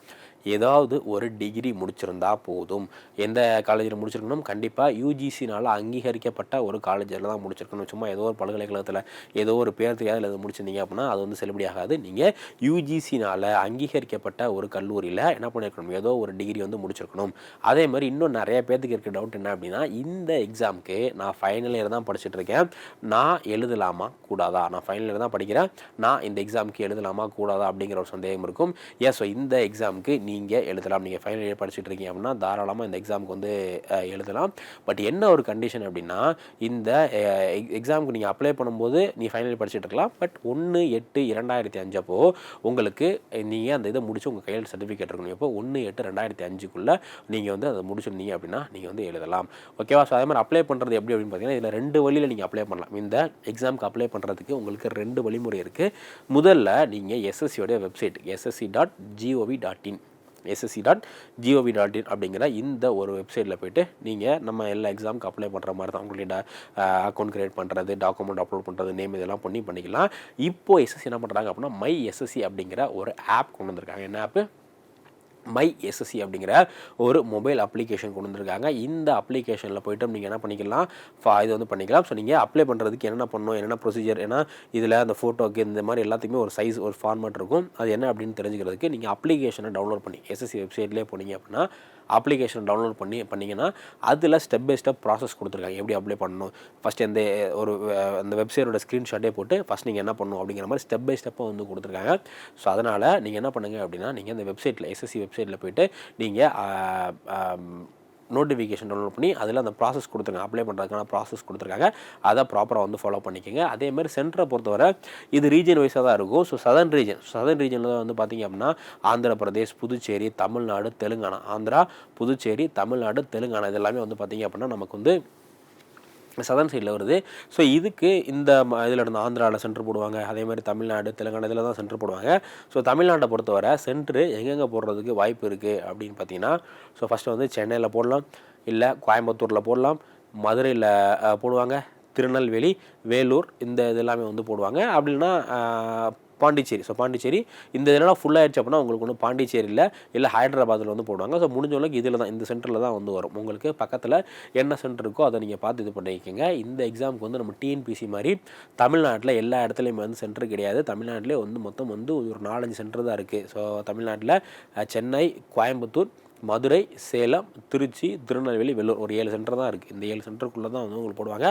ஏதாவது ஒரு டிகிரி முடிச்சிருந்தா போதும். எந்த காலேஜில் முடிச்சிருக்கணும்? கண்டிப்பாக யூஜிசினால் அங்கீகரிக்கப்பட்ட ஒரு காலேஜில் தான் முடிச்சிருக்கணும். சும்மா ஏதோ ஒரு பல்கலைக்கழகத்தில் ஏதோ ஒரு பேர் இல்லை முடிச்சிருந்தீங்க அப்படின்னா அது வந்து செல்லுபடியாகாது நீங்கள் யூஜிசினால் அங்கீகரிக்கப்பட்ட ஒரு கல்லூரியில் என்ன பண்ணியிருக்கணும் ஏதோ ஒரு டிகிரி வந்து முடிச்சிருக்கணும். அதே மாதிரி இன்னும் நிறைய பேர்த்துக்கு இருக்க டவுட் என்ன அப்படின்னா இந்த எக்ஸாமுக்கு நான் ஃபைனல் இயர் தான் படிச்சுட்டு இருக்கேன். நான் எழுதலாமா? கூடாதா? நான் ஃபைனல் இயர் தான் படிக்கிறேன். நான் இந்த எக்ஸாமுக்கு எழுதலாமா? கூடாதா? அப்படிங்கிற ஒரு சந்தேகம் இருக்கும். ஏ ஸோ இந்த எக்ஸாமுக்கு நீங்கள் எழுதலாம். நீங்கள் ஃபைனல் இயர் படிச்சுட்டு இருக்கீங்க அப்படின்னா தாராளமாக இந்த எக்ஸாமுக்கு வந்து எழுதலாம். பட் என்ன ஒரு கண்டிஷன் அப்படின்னா இந்த eh, எக்ஸாமுக்கு நீங்கள் அப்ளை பண்ணும்போது நீ ஃபைனல் படிச்சுட்டு இருக்கலாம். பட் ஒன்று எட்டு இரண்டாயிரத்தி அஞ்சப்போ உங்களுக்கு eh, நீங்கள் அந்த இதை முடிச்சு உங்கள் கையில் சர்டிஃபிகேட் இருக்கணும். இப்போ ஒன்று எட்டு ரெண்டாயிரத்தி அஞ்சுக்குள்ளே நீங்கள் வந்து அதை முடிச்சிருந்தீங்க அப்படின்னா நீங்கள் வந்து எழுதலாம். ஓகேவா ஸோ அதே மாதிரி அப்ளை பண்ணுறது எப்படி அப்படின்னு பார்த்தீங்கன்னா இதில் ரெண்டு வழியில் நீங்கள் அப்ளை பண்ணலாம். இந்த எக்ஸாமுக்கு அப்ளை பண்ணுறதுக்கு உங்களுக்கு ரெண்டு வழிமுறை இருக்குது முதல்ல நீங்கள் எஸ்எஸ்சியோடைய website SSC dot GOV dot in SSC dot GOV dot in அப்படிங்கிற இந்த ஒரு வெப்சைட்டில் போயிட்டு நீங்கள் நம்ம எல்லா எக்ஸாமுக்கு அப்ளை பண்ணுற மாதிரி தான் உங்களுடைய அக்கௌண்ட் கிரியேட் பண்ணுறது டாக்குமெண்ட் அப்லோட் பண்ணுறது நேம் இதெல்லாம் பண்ணி பண்ணிக்கலாம். இப்போ எஸ்எஸ்சி என்ன பண்ணுறாங்க அப்படின்னா மை எஸ்எஸ்சி அப்படிங்கிற ஒரு ஆப் கொண்டு வந்திருக்காங்க. என்ன ஆப்பு மை எஸ்எஸ்சி அப்படிங்கிற ஒரு மொபைல் அப்ளிகேஷன் கொண்டு வந்திருக்காங்க. இந்த அப்ளிகேஷனில் போயிட்டு நீங்கள் என்ன பண்ணிக்கலாம்? ஃபா- இது வந்து பண்ணிக்கலாம். ஸோ நீங்கள் அப்ளை பண்ணுறதுக்கு என்னென்ன பண்ணணும்? என்னென்ன ப்ரொசீஜர் ஏன்னா இதில் அந்த ஃபோட்டோக்கு இந்த மாதிரி எல்லாத்துக்குமே ஒரு சைஸ் ஒரு ஃபார்மேட் இருக்கும். அது என்ன அப்படின்னு தெரிஞ்சுக்கிறதுக்கு நீங்கள் அப்ளிகேஷனை டவுன்லோட் பண்ணி எஸ்எஸ்சி வெப்சைட்லேயே போனீங்க அப்படின்னா அப்ளிகேஷன் டவுன்லோட் பண்ணி பண்ணிங்கன்னா அதில் ஸ்டெப் பை ஸ்டெப் ப்ராசஸ் கொடுத்துருக்காங்க. எப்படி அப்ளை பண்ணணும்? ஃபஸ்ட் எந்த ஒரு அந்த வெப்சைட்டோட ஸ்க்ரீன்ஷாட்டே போட்டு ஃபஸ்ட் நீங்கள் என்ன பண்ணணும் அப்படிங்கிற மாதிரி ஸ்டெப் பை ஸ்டெப்பாக வந்து கொடுத்துருக்காங்க. ஸோ அதனால் நீங்கள் என்ன பண்ணுங்கள் அப்படின்னா நீங்கள் இந்த வெப்சைட்டில் எஸ்எஸ்சி வெப்சைட்டில் போயிட்டு நீங்கள் நோட்டிஃபிகேஷன் டவுன்லோட் பண்ணி அதில் அந்த ப்ராசஸ் கொடுத்துருக்காங்க அப்ளை பண்ணுறதுக்கான ப்ராசஸ் கொடுத்துருக்காங்க. அதை ப்ராப்பராக வந்து ஃபாலோ பண்ணிக்கோங்க. அதேமாதிரி சென்டரை பொறுத்தவரை இது ரீஜன் வைஸாக தான் இருக்கும். ஸோ சதர்ன் ரீஜன் சதர்ன் ரீஜனில் தான் வந்து பார்த்திங்க அப்படின்னா ஆந்திர பிரதேஷ் புதுச்சேரி தமிழ்நாடு தெலுங்கானா ஆந்திரா புதுச்சேரி தமிழ்நாடு தெலுங்கானா இது எல்லாமே வந்து பார்த்திங்க அப்படின்னா நமக்கு வந்து சதர்ன் சைடில் வருது. ஸோ இதுக்கு இந்த இதில் இருந்து ஆந்திராவில் சென்டர் போடுவாங்க. அதே மாதிரி தமிழ்நாடு தெலுங்கானா இதில் தான் சென்டர் போடுவாங்க. ஸோ தமிழ்நாட்டை பொறுத்தவரை சென்டரு எங்கெங்கே போடுறதுக்கு வாய்ப்பு இருக்குது அப்படின்னு பார்த்தீங்கன்னா ஸோ ஃபஸ்ட்டு வந்து சென்னையில் போடலாம். இல்லை கோயம்புத்தூரில் போடலாம். மதுரையில் போடுவாங்க. திருநெல்வேலி வேலூர் இந்த இதெல்லாமே வந்து போடுவாங்க. அப்படின்னா பாண்டிச்சேரி. ஸோ பாண்டிச்சேரி இந்த இதெல்லாம் ஃபுல்லாக ஆயிடுச்சு அப்படின்னா உங்களுக்கு ஒன்று பாண்டிச்சேரியில் இல்லை ஹைதராபாத்தில் வந்து போடுவாங்க. ஸோ முடிஞ்ச அளவுக்கு இதில் தான் இந்த சென்டரில் தான் வந்து வரும். உங்களுக்கு பக்கத்தில் என்ன சென்டர் இருக்கோ அதை நீங்கள் பார்த்து இது பண்ணிக்கோங்க. இந்த எக்ஸாமுக்கு வந்து நம்ம டிஎன்பிசி மாதிரி தமிழ்நாட்டில் எல்லா இடத்துலையுமே வந்து சென்டர் கிடையாது. தமிழ்நாட்டிலே வந்து மொத்தம் வந்து ஒரு நாலஞ்சு சென்டர் தான் இருக்குது ஸோ தமிழ்நாட்டில் சென்னை கோயம்புத்தூர் மதுரை சேலம் திருச்சி திருநெல்வேலி வெள்ளூர் ஒரு ஏழு சென்டர் தான் இருக்குது இந்த ஏழு சென்டருக்குள்ளே தான் வந்து உங்களுக்கு போடுவாங்க.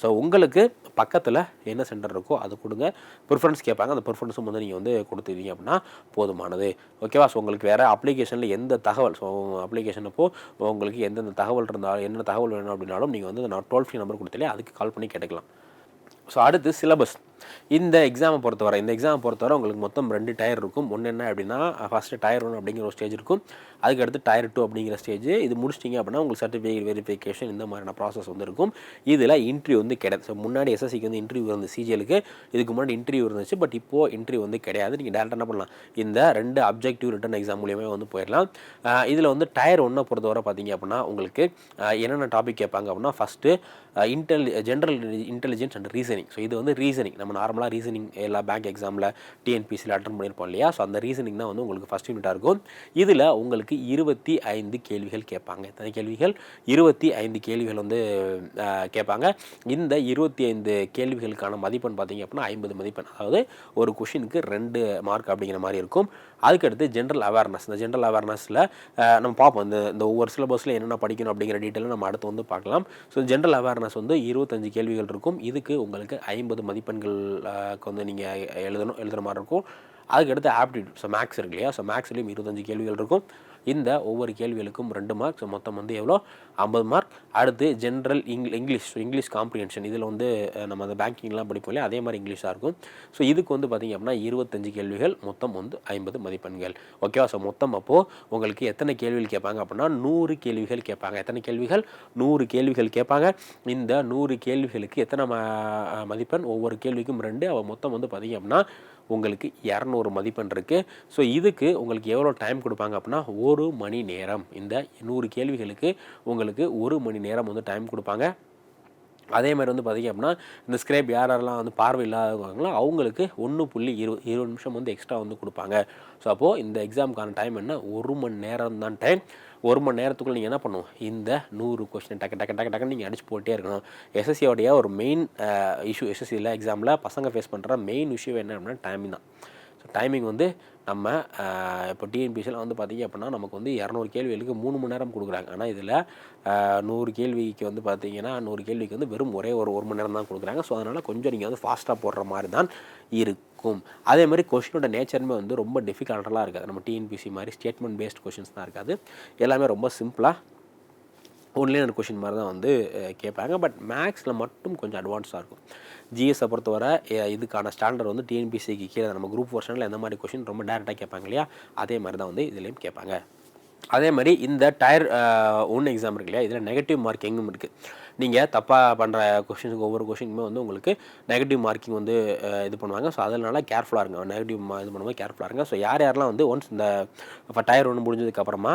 ஸோ உங்களுக்கு பக்கத்தில் என்ன சென்டர் இருக்கோ அது கொடுங்க. ப்ரிஃபரன்ஸ் கேட்பாங்க. அந்த ப்ரிஃபரன்ஸும் வந்து நீங்கள் வந்து கொடுத்துருவீங்க அப்படின்னா போதுமானது. ஓகேவா ஸோ உங்களுக்கு வேறு அப்ளிகேஷனில் எந்த தகவல்? ஸோ அப்ளிகேஷன் அப்போது உங்களுக்கு எந்தெந்த தகவல் இருந்தாலும் என்ன தகவல் வேணும் அப்படின்னாலும் நீங்கள் வந்து நான் டோல் ஃப்ரீ நம்பர் கொடுத்தாலே அதுக்கு கால் பண்ணி கேட்டுக்கலாம். ஸோ அடுத்து சிலபஸ் இந்த எக்ஸாமை பொறுத்தவரை இந்த எக்ஸாமை பொறுத்தவரை உங்களுக்கு மொத்தம் ரெண்டு டயர் இருக்கும். ஒன்று என்ன அப்படின்னா ஃபஸ்ட்டு டயர் ஒன் அப்படிங்கிற ஒரு ஸ்டேஜ் இருக்கும். அதுக்கடுத்து டயர் டூ அப்படிங்கிற ஸ்டேஜ் இது முடிச்சிட்டிங்க அப்படின்னா உங்களுக்கு சர்டிஃபிகேட் வெரிஃபிகேஷன் இந்த மாதிரியான ப்ராசஸ் வந்து இருக்கும். இதில் இன்டர்வியூ வந்து கிடையாது. ஸோ முன்னாடி எஸ்எஸ்சிக்கு வந்து இன்டர்வியூ இருந்தது சிஜிஎலுக்கு இதுக்கு முன்னாடி இன்டர்வியூ இருந்துச்சு பட் இப்போது இன்டர்வியூ வந்து கிடையாது. நீங்கள் டேரெக்டாக என்ன பண்ணலாம்? இந்த ரெண்டு அப்ஜெக்டிவ் ரிட்டன் எக்ஸாம் மூலியமாக வந்து போயிடலாம். இதில் வந்து டயர் ஒன்றை பொறுத்தவரை பார்த்தீங்க அப்படின்னா உங்களுக்கு என்னென்ன டாபிக் கேட்பாங்க அப்படின்னா first இன்டெலி general intelligence and reasoning so இது வந்து ரீசனிங் நம்ம நார்மலாக ரீசனிங் எல்லா பேங்க் எக்ஸாமில் டிஎன்பிசியில் அட்டன் பண்ணியிருப்போம் இல்லையா? ஸோ அந்த ரீசனிங் தான் வந்து உங்களுக்கு ஃபஸ்ட் யூனிட்டாக இருக்கும். இதில் உங்களுக்கு இருபத்தி ஐந்து கேள்விகள் கேட்பாங்க. எத்தனை கேள்விகள்? இருபத்தி ஐந்து கேள்விகள் வந்து கேட்பாங்க. இந்த இருபத்தி ஐந்து கேள்விகளுக்கான மதிப்பெண் பார்த்தீங்க அப்படின்னா ஐம்பது மதிப்பெண். அதாவது ஒரு கொஷினுக்கு ரெண்டு மார்க் அப்படிங்கிற மாதிரி இருக்கும். அதுக்கடுத்து ஜென்ரல் அவேர்னஸ் இந்த ஜென்ரல் அவேர்னஸில் நம்ம பார்ப்போம். இந்த இந்த ஒவ்வொரு சிலபஸில் என்னென்ன படிக்கணும் அப்படிங்கிற டீட்டெயிலும் நம்ம அடுத்து வந்து பார்க்கலாம். ஸோ ஜென்ரல் அவேர்னஸ் வந்து இருபத்தஞ்சு கேள்விகள் இருக்கும். இதுக்கு உங்களுக்கு ஐம்பது மதிப்பெண்கள் வந்து நீங்கள் எழுதணும் எழுதுகிற மாதிரி இருக்கும். அதுக்கடுத்து ஆப்டிடியூட் ஸோ மேக்ஸ் இருக்கு இல்லையா? ஸோ மேக்ஸ்லேயும் இருபத்தஞ்சு கேள்விகள் இருக்கும். இந்த ஒவ்வொரு கேள்விகளுக்கும் ரெண்டு மார்க் ஸோ மொத்தம் வந்து எவ்வளோ? ஐம்பது மார்க் அடுத்து ஜென்ரல் இங்கிலி இங்கிலீஷ் ஸோ இங்கிலீஷ் காம்ப்ரிஹென்ஷன் இதில் வந்து நம்ம அந்த பேங்கிங்லாம் படிப்போம் இல்லையா? அதே மாதிரி இங்கிலீஷாக இருக்கும். ஸோ இதுக்கு வந்து பார்த்திங்க அப்படின்னா இருபத்தஞ்சு கேள்விகள் மொத்தம் வந்து ஐம்பது மதிப்பெண்கள். ஓகேவா ஸோ மொத்தம் அப்போது உங்களுக்கு எத்தனை கேள்விகள் கேட்பாங்க அப்படின்னா நூறு கேள்விகள் கேட்பாங்க. எத்தனை கேள்விகள்? நூறு கேள்விகள் கேட்பாங்க. இந்த நூறு கேள்விகளுக்கு எத்தனை ம- மதிப்பெண்? ஒவ்வொரு கேள்விக்கும் ரெண்டு. அவள் மொத்தம் வந்து பார்த்திங்க அப்படின்னா உங்களுக்கு இரநூறு மதிப்பெண் இருக்குது ஸோ இதுக்கு உங்களுக்கு எவ்வளோ டைம் கொடுப்பாங்க அப்படின்னா ஒரு மணி நேரம். இந்த நூறு கேள்விகளுக்கு உங்களுக்கு ஒரு மணி நேரம் வந்து டைம் கொடுப்பாங்க. அதே மாதிரி வந்து பார்த்திங்க அப்படின்னா இந்த ஸ்க்ரேப் யார் யாரெல்லாம் வந்து பார்வை இல்லாதவங்களோ அவங்களுக்கு ஒன்று புள்ளி இரு இருபது நிமிஷம் வந்து எக்ஸ்ட்ரா வந்து கொடுப்பாங்க. ஸோ அப்போது இந்த எக்ஸாமுக்கான டைம் என்ன? ஒரு மணி நேரம் தான் டைம் ஒரு மணி நேரத்துக்குள்ள நீங்கள் என்ன பண்ணணும் இந்த நூறு கொஸ்டின் டக்கு டக்கு டக்கு டக்குன்னு நீங்கள் அடிச்சு போட்டே இருக்கணும். எஸ்எஸ்சியோடைய ஒரு மெயின் இஷ்யூ எஸ்எஸ்சியில் எக்ஸாமில் பசங்க ஃபேஸ் பண்ணுற மெயின் இஷ்யூ என்ன அப்படின்னா டைமிங் தான். ஸோ டைமிங் வந்து நம்ம இப்போ டிஎன்பிசியில் வந்து பார்த்திங்க அப்படின்னா நமக்கு வந்து இரநூறு கேள்விகளுக்கு மூணு மணி நேரம் கொடுக்குறாங்க. ஆனால் இதில் நூறு கேள்விக்கு வந்து பார்த்தீங்கன்னா நூறு கேள்விக்கு வந்து வெறும் ஒரே ஒரு ஒரு மணி நேரம் தான் கொடுக்குறாங்க. ஸோ அதனால் கொஞ்சம் நீங்கள் வந்து ஃபாஸ்ட்டாக போடுற மாதிரி தான் இருக்குது இருக்கும். அதே மாதிரி கொஷினோட நேச்சருமே வந்து ரொம்ப டிஃபிகல்ட்டெல்லாம் இருக்காது. நம்ம டிஎன்பிசி மாதிரி ஸ்டேட்மெண்ட் பேஸ்ட் கொஷின்ஸ் தான் இருக்காது. எல்லாமே ரொம்ப சிம்பிளாக ஒன்லைனர் கொஷின் மாதிரி தான் வந்து கேட்பாங்க. பட் மேக்ஸில் மட்டும் கொஞ்சம் அட்வான்ஸாக இருக்கும். ஜிஎஸை பொறுத்தவரை இதுக்கான ஸ்டாண்டர்ட் வந்து டிஎன்பிசிக்கு கீழே நம்ம குரூப் போர்ஷனில் எந்த மாதிரி கொஷின் ரொம்ப டேரெக்டாக கேட்பாங்க இல்லையா? அதே மாதிரி தான் வந்து இதுலேயும் கேட்பாங்க. அதே மாதிரி இந்த டயர் ஒன் எக்ஸாம் இருக்கு இல்லையா? இதில் நெகட்டிவ் மார்க்கிங்கும் இருக்குது நீங்கள் தப்பாக பண்ணுற கொஷினுக்கு ஒவ்வொரு கொஷினுமே வந்து உங்களுக்கு நெகட்டிவ் மார்க்கிங் வந்து இது பண்ணுவாங்க. ஸோ அதனால கேர்ஃபுல்லாக இருங்க. நெகட்டிவ் இது பண்ணும்போது கேர்ஃபுல்லாக இருங்க. ஸோ யார் யாரெல்லாம் வந்து ஒன்ஸ் இந்த இப்போ டயர் ஒன்று முடிஞ்சதுக்கப்புறமா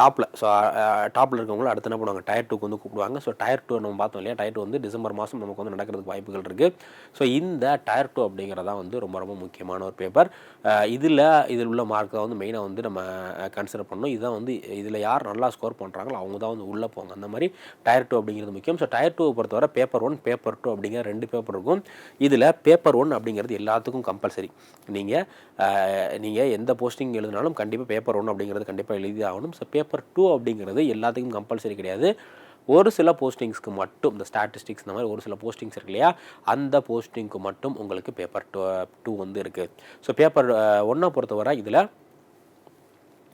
டாப்பில் ஸோ டாப்பில் இருக்கவங்களும் அடுத்து என்ன பண்ணுவாங்க? டயர் டூக்கு வந்து கூப்பிடுவாங்க. ஸோ டயர் டூ நம்ம பார்த்தோம் இல்லையா? டயர் டூ வந்து டிசம்பர் மாதம் நமக்கு வந்து நடக்கிறதுக்கு வாய்ப்புகள் இருக்குது ஸோ இந்த டயர் டூ அப்படிங்கிறதான் வந்து ரொம்ப ரொம்ப முக்கியமான ஒரு பேப்பர் இதில் இதில் உள்ள மார்க்கை வந்து மெயினாக வந்து நம்ம கன்சிடர் பண்ணணும். இதுதான் வந்து இதில் யார் நல்லா ஸ்கோர் பண்ணுறாங்களோ அவங்க தான் வந்து உள்ளே போங்க அந்த மாதிரி டயர் டூ அப்படிங்கிறது முக்கியம். ஸோ டயர் டூவை பொறுத்தவரை பேப்பர் ஒன் பேப்பர் டூ அப்படிங்கிற ரெண்டு பேப்பர் இருக்கும். இதில் பேப்பர் ஒன் அப்படிங்கிறது எல்லாத்துக்கும் கம்பல்சரி நீங்கள் நீங்கள் எந்த போஸ்டிங் எழுதினாலும் கண்டிப்பாக பேப்பர் ஒன் அப்படிங்கிறது கண்டிப்பாக எழுதி ஆகணும். ஸோ பேப்பர் டூ அப்படிங்கிறது எல்லாத்துக்கும் கம்பல்சரி கிடையாது. ஒரு சில போஸ்டிங்ஸ்க்கு மட்டும் இந்த ஸ்டாட்டிஸ்டிக்ஸ் இந்த மாதிரி ஒரு சில போஸ்டிங்ஸ் இருக்கு இல்லையா? அந்த போஸ்டிங்க்கு மட்டும் உங்களுக்கு பேப்பர் டூ டூ வந்து இருக்குது ஸோ பேப்பர் ஒன்றை பொறுத்தவரை இதில்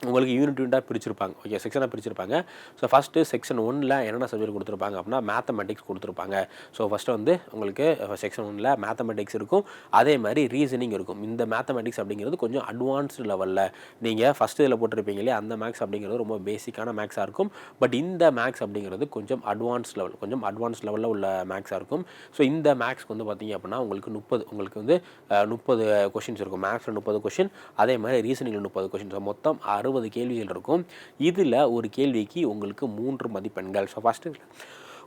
உங்களுக்கு யூனிட் யூனிட்டாக பிரிச்சிருப்பாங்க. ஓகே செக்ஷனாக பிரிச்சிருப்பாங்க. ஸோ ஃபஸ்ட்டு செக்ஷன் ஒன்னில் என்னென்ன சப்ஜெக்ட் கொடுத்துருப்பாங்க அப்படின்னா மேத்தமெட்டிக்ஸ் கொடுத்துருப்பாங்க. ஸோ ஃபஸ்ட்டு வந்து உங்களுக்கு செக்ஷன் ஒன்னில் மேத்தமெட்டிக்ஸ் இருக்கும். அதே மாதிரி ரீசனிங் இருக்கும். இந்த மேத்தமெட்டிக்ஸ் அப்படிங்கிறது கொஞ்சம் அட்வான்ஸ்டு லெவலில் நீங்கள் ஃபஸ்ட்டு இதில் போட்டிருப்பீங்க இல்லையா அந்த மேக்ஸ் அப்படிங்கிறது ரொம்ப பேசிக்கான மேக்ஸாக இருக்கும். பட் இந்த மேக்ஸ் அப்படிங்கிறது கொஞ்சம் அட்வான்ஸ் லெவல் கொஞ்சம் அட்வான்ஸ் லெவலில் உள்ள மேக்ஸாக இருக்கும். ஸோ இந்த மேக்ஸ்க்கு வந்து பார்த்தீங்க அப்படின்னா உங்களுக்கு முப்பது உங்களுக்கு வந்து uh, முப்பது கொஷின்ஸ் இருக்கும். மேக்ஸில் முப்பது கொஷின் அதே மாதிரி ரீசனிங்கில் முப்பது கொஷின் ஸோ மொத்தம் அறுபது கேள்விகள் இருக்கும். இதில் ஒரு கேள்விக்கு உங்களுக்கு மூன்று மதிப்பெண்கள். ஸோ ஃபஸ்ட்டு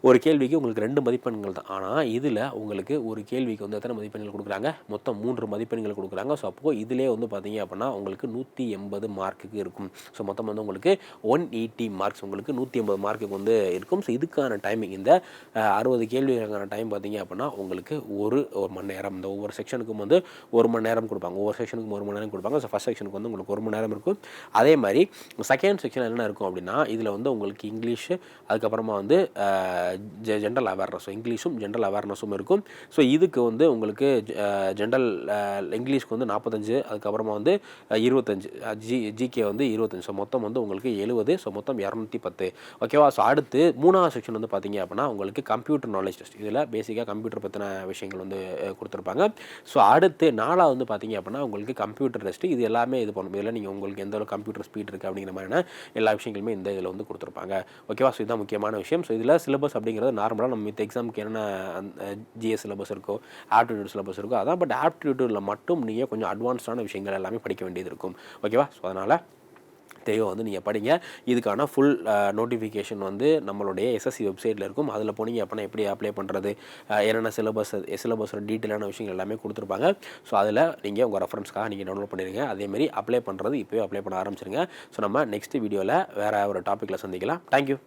ஒரு கேள்விக்கு உங்களுக்கு ரெண்டு மதிப்பெண்கள் தான். ஆனால் இதில் உங்களுக்கு ஒரு கேள்விக்கு வந்து எத்தனை மதிப்பெண்கள் கொடுக்குறாங்க? மொத்தம் மூன்று மதிப்பெண்கள் கொடுக்குறாங்க. ஸோ அப்போது இதிலே வந்து பார்த்தீங்க அப்படின்னா உங்களுக்கு நூற்றி எண்பது மார்க்குக்கு இருக்கும். ஸோ மொத்தம் வந்து உங்களுக்கு ஒன் எயிட்டி மார்க்ஸ் உங்களுக்கு நூற்றி எண்பது மார்க்குக்கு வந்து இருக்கும். ஸோ இதுக்கான டைமிங் இந்த அறுபது கேள்விக்கான டைம் பார்த்தீங்க அப்படின்னா உங்களுக்கு ஒரு ஒரு மணி நேரம் இந்த ஒவ்வொரு செக்ஷனுக்கும் வந்து ஒரு மணி நேரம் கொடுப்பாங்க. ஒவ்வொரு செக்ஷனுக்கும் ஒரு மணி நேரம் கொடுப்பாங்க. ஸோ ஃபஸ்ட் செக்ஷனுக்கு வந்து உங்களுக்கு ஒரு மணி நேரம் இருக்கும். அதே மாதிரி செகண்ட் செக்ஷன் என்ன இருக்கும் அப்படின்னா இதில் வந்து உங்களுக்கு இங்கிலீஷு அதுக்கப்புறமா வந்து ஜென்ரல் அவேர்னஸும் இங்கிலீஷும் ஜென்ரல் அவேர்னஸும் இருக்கும். ஸோ இதுக்கு வந்து உங்களுக்கு ஜென்ரல் இங்கிலீஷ்க்கு வந்து நாற்பத்தஞ்சு அதுக்கப்புறமா வந்து இருபத்தஞ்சு ஜி ஜிகே வந்து இருபத்தஞ்சு. ஸோ மொத்தம் வந்து உங்களுக்கு எழுபது ஸோ மொத்தம் இரநூத்தி பத்து. ஓகேவா ஸோ அடுத்து மூணாவது செக்ஷன் வந்து பார்த்தீங்க அப்படின்னா உங்களுக்கு கம்ப்யூட்டர் நாலேஜ் டெஸ்ட் இதில் பேசிக்காக கம்ப்யூட்டர் பற்றின விஷயங்கள் வந்து கொடுத்துருப்பாங்க. ஸோ அடுத்து நாலாவது வந்து பார்த்தீங்க அப்படின்னா உங்களுக்கு கம்ப்யூட்டர் டெஸ்ட் இது எல்லாமே இது பண்ணும். இதில் நீங்கள் உங்களுக்கு எந்த அளவுக்கு கம்ப்யூட்டர் ஸ்பீட் இருக்குது அப்படிங்கிற மாதிரியான எல்லா விஷயங்களுமே இந்த இதில் வந்து கொடுத்துருப்பாங்க. ஓகேவா ஸோ இதுதான் முக்கியமான விஷயம். ஸோ இதில் சிலபஸ் அப்படிங்கிறது நார்மலாக நம்ம மித்த எக்ஸாமுக்கு அந்த ஜிஎஸ் சிலபஸ் இருக்கோ ஆப்டிடியூட் சிலபஸ் இருக்கோ அதான் பட் ஆப்டிடியூட்டில் மட்டும் நீங்கள் கொஞ்சம் அட்வான்ஸ்டான விஷயங்கள் எல்லாமே படிக்க வேண்டியது இருக்கும். ஓகேவா ஸோ அதனால் தெளிவாக வந்து நீங்கள் படிங்க. இதுக்கான ஃபுல் நோட்டிஃபிகேஷன் வந்து நம்மளுடைய எஸ்எஸ்சி வெப்சைட்டில் இருக்கும். அதில் போனீங்க அப்படின்னா எப்படி அப்ளை பண்ணுறது என்னென்ன சிலபஸ் சிலபஸோட டீட்டெயிலான விஷயங்கள் எல்லாமே கொடுத்துருப்பாங்க. ஸோ அதில் நீங்கள் உங்கள் ரெஃபரன்ஸ்க்காக நீங்கள் டவுன்லோட் பண்ணிடுங்க அதேமாரி அப்ளை பண்ணுறது இப்போயே அப்ளை பண்ண ஆரம்பிச்சிருங்க. ஸோ நம்ம நெக்ஸ்ட் வீடியோவில் வேறு ஒரு டாப்பிக்கில் சந்திக்கலாம். தேங்க்யூ